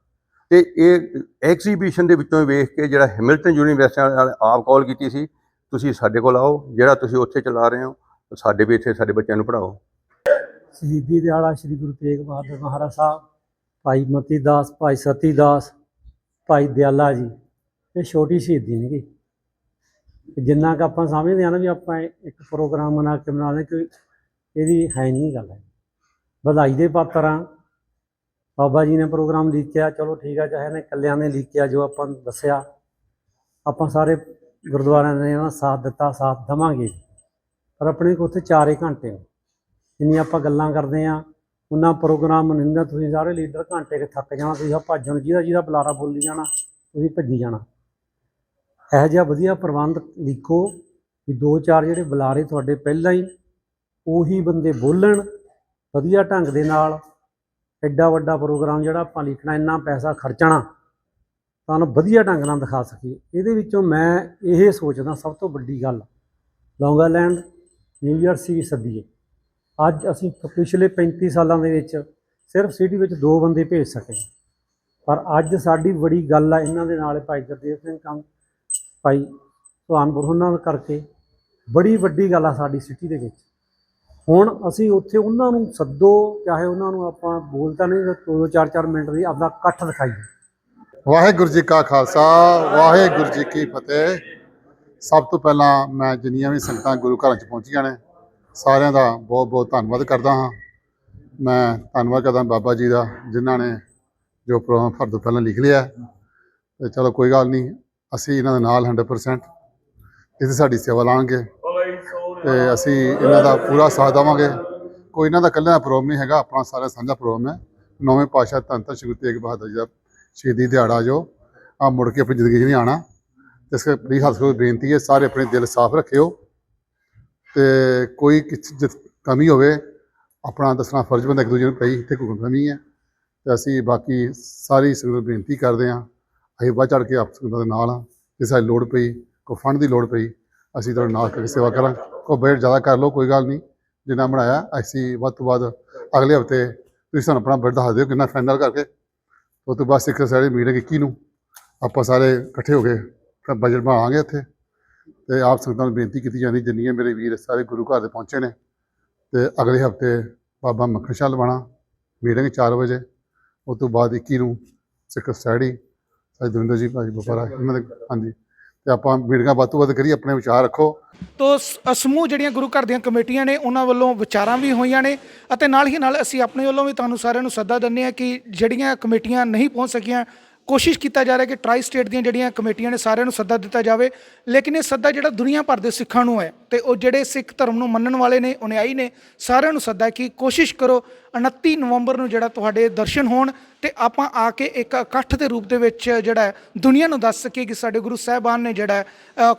ਤੇ ਇਹ ਐਗਜ਼ੀਬਿਸ਼ਨ ਦੇ ਵਿੱਚੋਂ ਵੇਖ ਕੇ ਜਿਹੜਾ ਹੈਮਿਲਟਨ ਯੂਨੀਵਰਸਿਟੀ ਵਾਲੇ ਆਪ ਕਾਲ ਕੀਤੀ ਸੀ, ਤੁਸੀਂ ਸਾਡੇ ਕੋਲ ਆਓ, ਜਿਹੜਾ ਤੁਸੀਂ ਉੱਥੇ ਚਲਾ ਰਹੇ ਹੋ, ਸਾਡੇ ਵੀ ਇੱਥੇ ਸਾਡੇ ਬੱਚਿਆਂ ਨੂੰ ਪੜ੍ਹਾਓ। ਸ਼ਹੀਦੀ ਦਿਹਾੜਾ ਸ੍ਰੀ ਗੁਰੂ ਤੇਗ ਬਹਾਦਰ ਮਹਾਰਾਜ ਸਾਹਿਬ, ਭਾਈ ਮਤੀ ਦਾਸ ਭਾਈ ਸਤੀ ਦਾਸ ਭਾਈ ਦਿਆਲਾ ਜੀ। ਇਹ ਛੋਟੀ ਸ਼ਹੀਦੀ ਨਹੀਂ ਗੀ ਜਿੰਨਾ ਕਿ ਆਪਾਂ ਸਮਝਦੇ ਆ ਨਾ ਵੀ ਆਪਾਂ ਇੱਕ ਪ੍ਰੋਗਰਾਮ ਬਣਾ ਕੇ ਬਣਾ ਕਿ ਇਹਦੀ ਹੈ ਨਹੀਂ ਗੱਲ। ਹੈ ਵਧਾਈ ਦੇ ਪਾਤਰ ਆ ਬਾਬਾ ਜੀ ਨੇ ਪ੍ਰੋਗਰਾਮ ਲਿਖਿਆ ਚਲੋ ਠੀਕ ਆ, ਚਾਹੇ ਨੇ ਇਕੱਲਿਆਂ ਨੇ ਲੀਕਿਆ, ਜੋ ਆਪਾਂ ਨੂੰ ਦੱਸਿਆ। ਆਪਾਂ ਸਾਰੇ ਗੁਰਦੁਆਰਿਆਂ ਨੇ ਇਹਨਾਂ ਸਾਥ ਦਿੱਤਾ, ਸਾਥ ਦਵਾਂਗੇ। ਪਰ ਆਪਣੇ ਕੋਲ ਉੱਥੇ 4 ਘੰਟੇ ਨੇ। ਜਿੰਨੀ ਆਪਾਂ ਗੱਲਾਂ ਕਰਦੇ ਆ ਉਹਨਾਂ ਪ੍ਰੋਗਰਾਮ ਮਨਿੰਦਾ ਤੁਸੀਂ ਸਾਰੇ ਲੀਡਰ ਘੰਟੇ ਕੇ ਥੱਕ ਜਾਣਾ, ਤੁਸੀਂ ਆ ਭੱਜਣ ਜਿਹਦਾ ਜਿਹਦਾ ਬੁਲਾਰਾ ਬੋਲੀ ਜਾਣਾ, ਤੁਸੀਂ ਭੱਜੀ ਜਾਣਾ। ਇਹੋ ਜਿਹਾ ਵਧੀਆ ਪ੍ਰਬੰਧ ਲਿਖੋ ਵੀ ਦੋ ਚਾਰ ਜਿਹੜੇ ਬੁਲਾਰੇ ਤੁਹਾਡੇ ਪਹਿਲਾਂ ਹੀ, ਉਹੀ ਬੰਦੇ ਬੋਲਣ, ਵਧੀਆ ਢੰਗ ਦੇ ਨਾਲ, ਐਡਾ ਵੱਡਾ ਪ੍ਰੋਗਰਾਮ ਜਿਹੜਾ ਆਪਾਂ ਲਿਖਣਾ, ਇੰਨਾ ਪੈਸਾ ਖਰਚਣਾ, ਤੁਹਾਨੂੰ ਵਧੀਆ ਢੰਗ ਨਾਲ ਦਿਖਾ ਸਕੀਏ। ਇਹਦੇ ਵਿੱਚੋਂ ਮੈਂ ਇਹ ਸੋਚਦਾ ਸਭ ਤੋਂ ਵੱਡੀ ਗੱਲ ਲੌਂਗਾਲੈਂਡ ਨਿਊ ਜਰਸੀ ਸੱਦੀਏ। ਅੱਜ ਅਸੀਂ ਪਿਛਲੇ 35 ਸਾਲਾਂ ਦੇ ਵਿੱਚ ਸਿਰਫ ਸਿਟੀ ਵਿੱਚ ਦੋ ਬੰਦੇ ਭੇਜ ਸਕੇ। ਪਰ ਅੱਜ ਸਾਡੀ ਬੜੀ ਗੱਲ ਆ, ਇਹਨਾਂ ਦੇ ਨਾਲ ਭਾਈ ਗੁਰਦੇਵ ਸਿੰਘ ਕੰਮ ਭਾਈ ਸੁਹਾਨਪੁਰ ਉਹਨਾਂ ਕਰਕੇ ਬੜੀ ਵੱਡੀ ਗੱਲ ਆ ਸਾਡੀ ਸਿਟੀ ਦੇ ਵਿੱਚ। ਹੁਣ ਅਸੀਂ ਉੱਥੇ ਉਹਨਾਂ ਨੂੰ ਸੱਦੋ, ਚਾਹੇ ਉਹਨਾਂ ਨੂੰ ਆਪਾਂ ਬੋਲਤਾ ਨਹੀਂ, ਦੋ ਦੋ, ਚਾਰ ਚਾਰ ਮਿੰਟ ਦੀ ਆਪਦਾ ਇਕੱਠ ਦਿਖਾਈਏ ਵਾਹਿਗੁਰੂ ਜੀ ਕਾ ਖਾਲਸਾ, ਵਾਹਿਗੁਰੂ ਜੀ ਕੀ ਫਤਿਹ। ਸਭ ਤੋਂ ਪਹਿਲਾਂ ਮੈਂ ਜਿੰਨੀਆਂ ਵੀ ਸੰਗਤਾਂ ਗੁਰੂ ਘਰਾਂ 'ਚ ਪਹੁੰਚੀਆਂ ਨੇ, ਸਾਰਿਆਂ ਦਾ ਬਹੁਤ ਬਹੁਤ ਧੰਨਵਾਦ ਕਰਦਾ ਹਾਂ। ਮੈਂ ਧੰਨਵਾਦ ਕਰਦਾ ਬਾਬਾ ਜੀ ਦਾ, ਜਿਨ੍ਹਾਂ ਨੇ ਜੋ ਪ੍ਰੋਗਰਾਮ ਫਰ ਤੋਂ ਪਹਿਲਾਂ ਲਿਖ ਲਿਆ। ਤੇ ਚਲੋ ਕੋਈ ਗੱਲ ਨਹੀਂ ਅਸੀਂ ਇਹਨਾਂ ਦੇ ਨਾਲ 100% ਇੱਥੇ ਸਾਡੀ ਸੇਵਾ ਲਾਂਗੇ ਤੇ ਅਸੀਂ ਇਹਨਾਂ ਦਾ ਪੂਰਾ ਸਾਥ ਦੇਵਾਂਗੇ। ਕੋਈ ਇਹਨਾਂ ਦਾ ਇਕੱਲੇ ਦਾ ਪ੍ਰੋਗਰਾਮ ਨਹੀਂ ਹੈਗਾ, ਆਪਣਾ ਸਾਰਾ ਸਾਂਝਾ ਪ੍ਰੋਗਰਾਮ ਹੈ। ਨੌਵੇਂ ਪਾਤਸ਼ਾਹ ਧੰਨ ਧੰਨ ਸ਼੍ਰੀ ਗੁਰੂ ਤੇਗ ਬਹਾਦਰ ਜੀ ਦਾ ਸ਼ਹੀਦੀ ਦਿਹਾੜਾ ਜੋ ਆ ਮੁੜ ਕੇ ਆਪਣੀ ਜ਼ਿੰਦਗੀ 'ਚ ਨਹੀਂ ਆਣਾ ਇਸ ਕਰਕੇ ਪਲੀਜ਼ ਹੱਥ ਜੋੜ ਬੇਨਤੀ ਹੈ, ਸਾਰੇ ਆਪਣੇ ਦਿਲ ਸਾਫ਼ ਰੱਖਿਓ। ਤੇ ਕੋਈ ਕਿਸ ਕਮੀ ਹੋਵੇ, ਆਪਣਾ ਦੱਸਣਾ ਫਰਜ਼ ਬੰਦਾ ਇੱਕ ਦੂਜੇ ਨੂੰ ਪਈ ਇੱਥੇ ਕੋਈ ਕਮੀ ਹੈ। ਤੇ ਅਸੀਂ ਬਾਕੀ ਸਾਰੀ ਸੰਗਤ ਬੇਨਤੀ ਕਰਦੇ ਹਾਂ। ਅਸੀਂ ਵੱਧ ਚੜ ਕੇ ਆਪ ਸੰਗਤਾਂ ਦੇ ਨਾਲ ਹਾਂ ਜੇ ਸਾਡੀ ਲੋੜ ਪਈ, ਕੋਈ ਫੰਡ ਦੀ ਲੋੜ ਪਈ, ਅਸੀਂ ਤੁਹਾਡੇ ਨਾਲ ਕਰਕੇ ਸੇਵਾ ਕਰਾਂ। ਕੋਈ ਬੇੜ ਜ਼ਿਆਦਾ ਕਰ ਲਓ, ਕੋਈ ਗੱਲ ਨਹੀਂ। ਜਿੰਨਾ ਬਣਾਇਆ, ਅਸੀਂ ਵੱਧ ਤੋਂ ਵੱਧ ਅਗਲੇ ਹਫ਼ਤੇ ਤੁਸੀਂ ਸਾਨੂੰ ਆਪਣਾ ਬੇੜ ਦੱਸ ਦਿਓ ਕਿੰਨਾ ਫਾਈਨਲ ਕਰਕੇ। ਉਹ ਤੋਂ ਬਾਅਦ ਸਿੱਖ ਸਾਰੇ ਮੀਟਿੰਗ 21 ਨੂੰ। ਆਪਾਂ ਸਾਰੇ ਇਕੱਠੇ ਹੋ ਕੇ ਫਿਰ ਬਜਟ ਬਣਾਵਾਂਗੇ ਇੱਥੇ। ਤੇ ਆਪ ਸੰਗਤਾਂ ਨੂੰ ਬੇਨਤੀ ਕੀਤੀ ਜਾਂਦੀ, ਜਿੰਨੀਆਂ ਮੇਰੇ ਵੀਰ ਸਾਰੇ ਗੁਰੂ ਘਰ ਦੇ ਪਹੁੰਚੇ ਨੇ। ਤੇ ਅਗਲੇ ਹਫ਼ਤੇ ਬਾਬਾ ਮੱਖਣ ਸ਼ਾਹ ਲਵਾਣਾ, ਮੀਟਿੰਗ 4 ਵਜੇ। ਉਸ ਤੋਂ ਬਾਅਦ 21 ਨੂੰ ਸਿੱਖ ਸਟੱਡੀ ਸਾਡੀ ਦਵਿੰਦਰ ਜੀ ਭਾਜੀ ਬਪਾਰਾ ਇਹਨਾਂ ਦੇ, ਹਾਂਜੀ। ਤੇ ਆਪਾਂ ਮੀਟਿੰਗਾਂ ਵੱਧ ਤੋਂ ਵੱਧ ਕਰੀ ਆਪਣੇ ਵਿਚਾਰ ਰੱਖੋ। ਤੋ ਸਮੂਹ ਜਿਹੜੀਆਂ ਗੁਰੂ ਘਰ ਦੀਆਂ ਕਮੇਟੀਆਂ ਨੇ, ਉਹਨਾਂ ਵੱਲੋਂ ਵਿਚਾਰਾਂ ਵੀ ਹੋਈਆਂ ਨੇ ਅਤੇ ਨਾਲ ਹੀ ਨਾਲ ਅਸੀਂ ਆਪਣੇ ਵੱਲੋਂ ਵੀ ਤੁਹਾਨੂੰ ਸਾਰਿਆਂ ਨੂੰ ਸੱਦਾ ਦਿੰਦੇ ਹਾਂ ਕਿ ਜਿਹੜੀਆਂ ਕਮੇਟੀਆਂ ਨਹੀਂ ਪਹੁੰਚ ਸਕੀਆਂ, ਕੋਸ਼ਿਸ਼ ਕੀਤਾ ਜਾ ਰਿਹਾ ਕਿ ਟਰਾਈ ਸਟੇਟ ਦੀਆਂ ਜਿਹੜੀਆਂ ਕਮੇਟੀਆਂ ਨੇ ਸਾਰਿਆਂ ਨੂੰ ਸੱਦਾ ਦਿੱਤਾ ਜਾਵੇ। ਲੇਕਿਨ ਇਹ ਸੱਦਾ ਜਿਹੜਾ ਦੁਨੀਆ ਭਰ ਦੇ ਸਿੱਖਾਂ ਨੂੰ ਹੈ ਤੇ ਉਹ ਜਿਹੜੇ ਸਿੱਖ ਧਰਮ ਨੂੰ ਮੰਨਣ ਵਾਲੇ ਨੇ ਅਨੁਯਾਈ ਨੇ, ਸਾਰਿਆਂ ਨੂੰ ਸੱਦਾ ਕਿ ਕੋਸ਼ਿਸ਼ ਕਰੋ 29 ਨਵੰਬਰ ਨੂੰ ਜਿਹੜਾ ਤੁਹਾਡੇ ਦਰਸ਼ਨ ਹੋਣ ਤੇ ਆਪਾਂ ਆ ਕੇ ਇੱਕ ਇਕੱਠ ਦੇ ਰੂਪ ਦੇ ਵਿੱਚ ਜਿਹੜਾ ਦੁਨੀਆ ਨੂੰ ਦੱਸ ਸਕੀਏ ਕਿ ਸਾਡੇ ਗੁਰੂ ਸਾਹਿਬਾਨ ਨੇ ਜਿਹੜਾ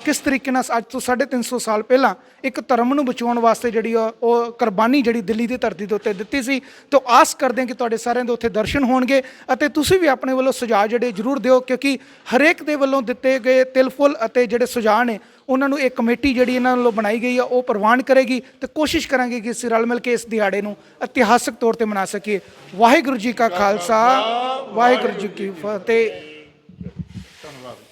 ਕਿਸ ਤਰੀਕੇ ਨਾਲ ਅੱਜ ਤੋਂ 350 ਸਾਲ ਪਹਿਲਾਂ ਇੱਕ ਧਰਮ ਨੂੰ ਬਚਾਉਣ ਵਾਸਤੇ ਜਿਹੜੀ ਆ ਉਹ ਕੁਰਬਾਨੀ ਜਿਹੜੀ ਦਿੱਲੀ ਦੀ ਧਰਤੀ ਦੇ ਉੱਤੇ ਦਿੱਤੀ ਸੀ। ਤੋਂ ਆਸ ਕਰਦੇ ਹਾਂ ਕਿ ਤੁਹਾਡੇ ਸਾਰਿਆਂ ਦੇ ਉੱਥੇ ਦਰਸ਼ਨ ਹੋਣਗੇ ਅਤੇ ਤੁਸੀਂ ਵੀ ਆਪਣੇ ਵੱਲੋਂ ਸੁਝਾਅ ਜਿਹੜੇ ਜ਼ਰੂਰ ਦਿਓ ਕਿਉਂਕਿ ਹਰੇਕ ਦੇ ਵੱਲੋਂ ਦਿੱਤੇ ਗਏ ਤਿਲਫੁਲ ਅਤੇ ਜਿਹੜੇ ਸੁਝਾਅ ਨੇ ਉਹਨਾਂ ਨੂੰ ਇਹ ਕਮੇਟੀ ਜਿਹੜੀ ਇਹਨਾਂ ਵੱਲੋਂ ਬਣਾਈ ਗਈ ਆ, ਉਹ ਪ੍ਰਵਾਨ ਕਰੇਗੀ ਤੇ ਕੋਸ਼ਿਸ਼ ਕਰਾਂਗੇ ਕਿ ਅਸੀਂ ਰਲ ਮਿਲ ਕੇ ਇਸ ਦਿਹਾੜੇ ਨੂੰ ਇਤਿਹਾਸਕ ਤੌਰ ਤੇ ਮਨਾ ਸਕੀਏ। ਵਾਹਿਗੁਰੂ ਜੀ ਕਾ ਖਾਲਸਾ, ਵਾਹਿਗੁਰੂ ਜੀ ਕੀ ਫਤਿਹ। ਧੰਨਵਾਦ।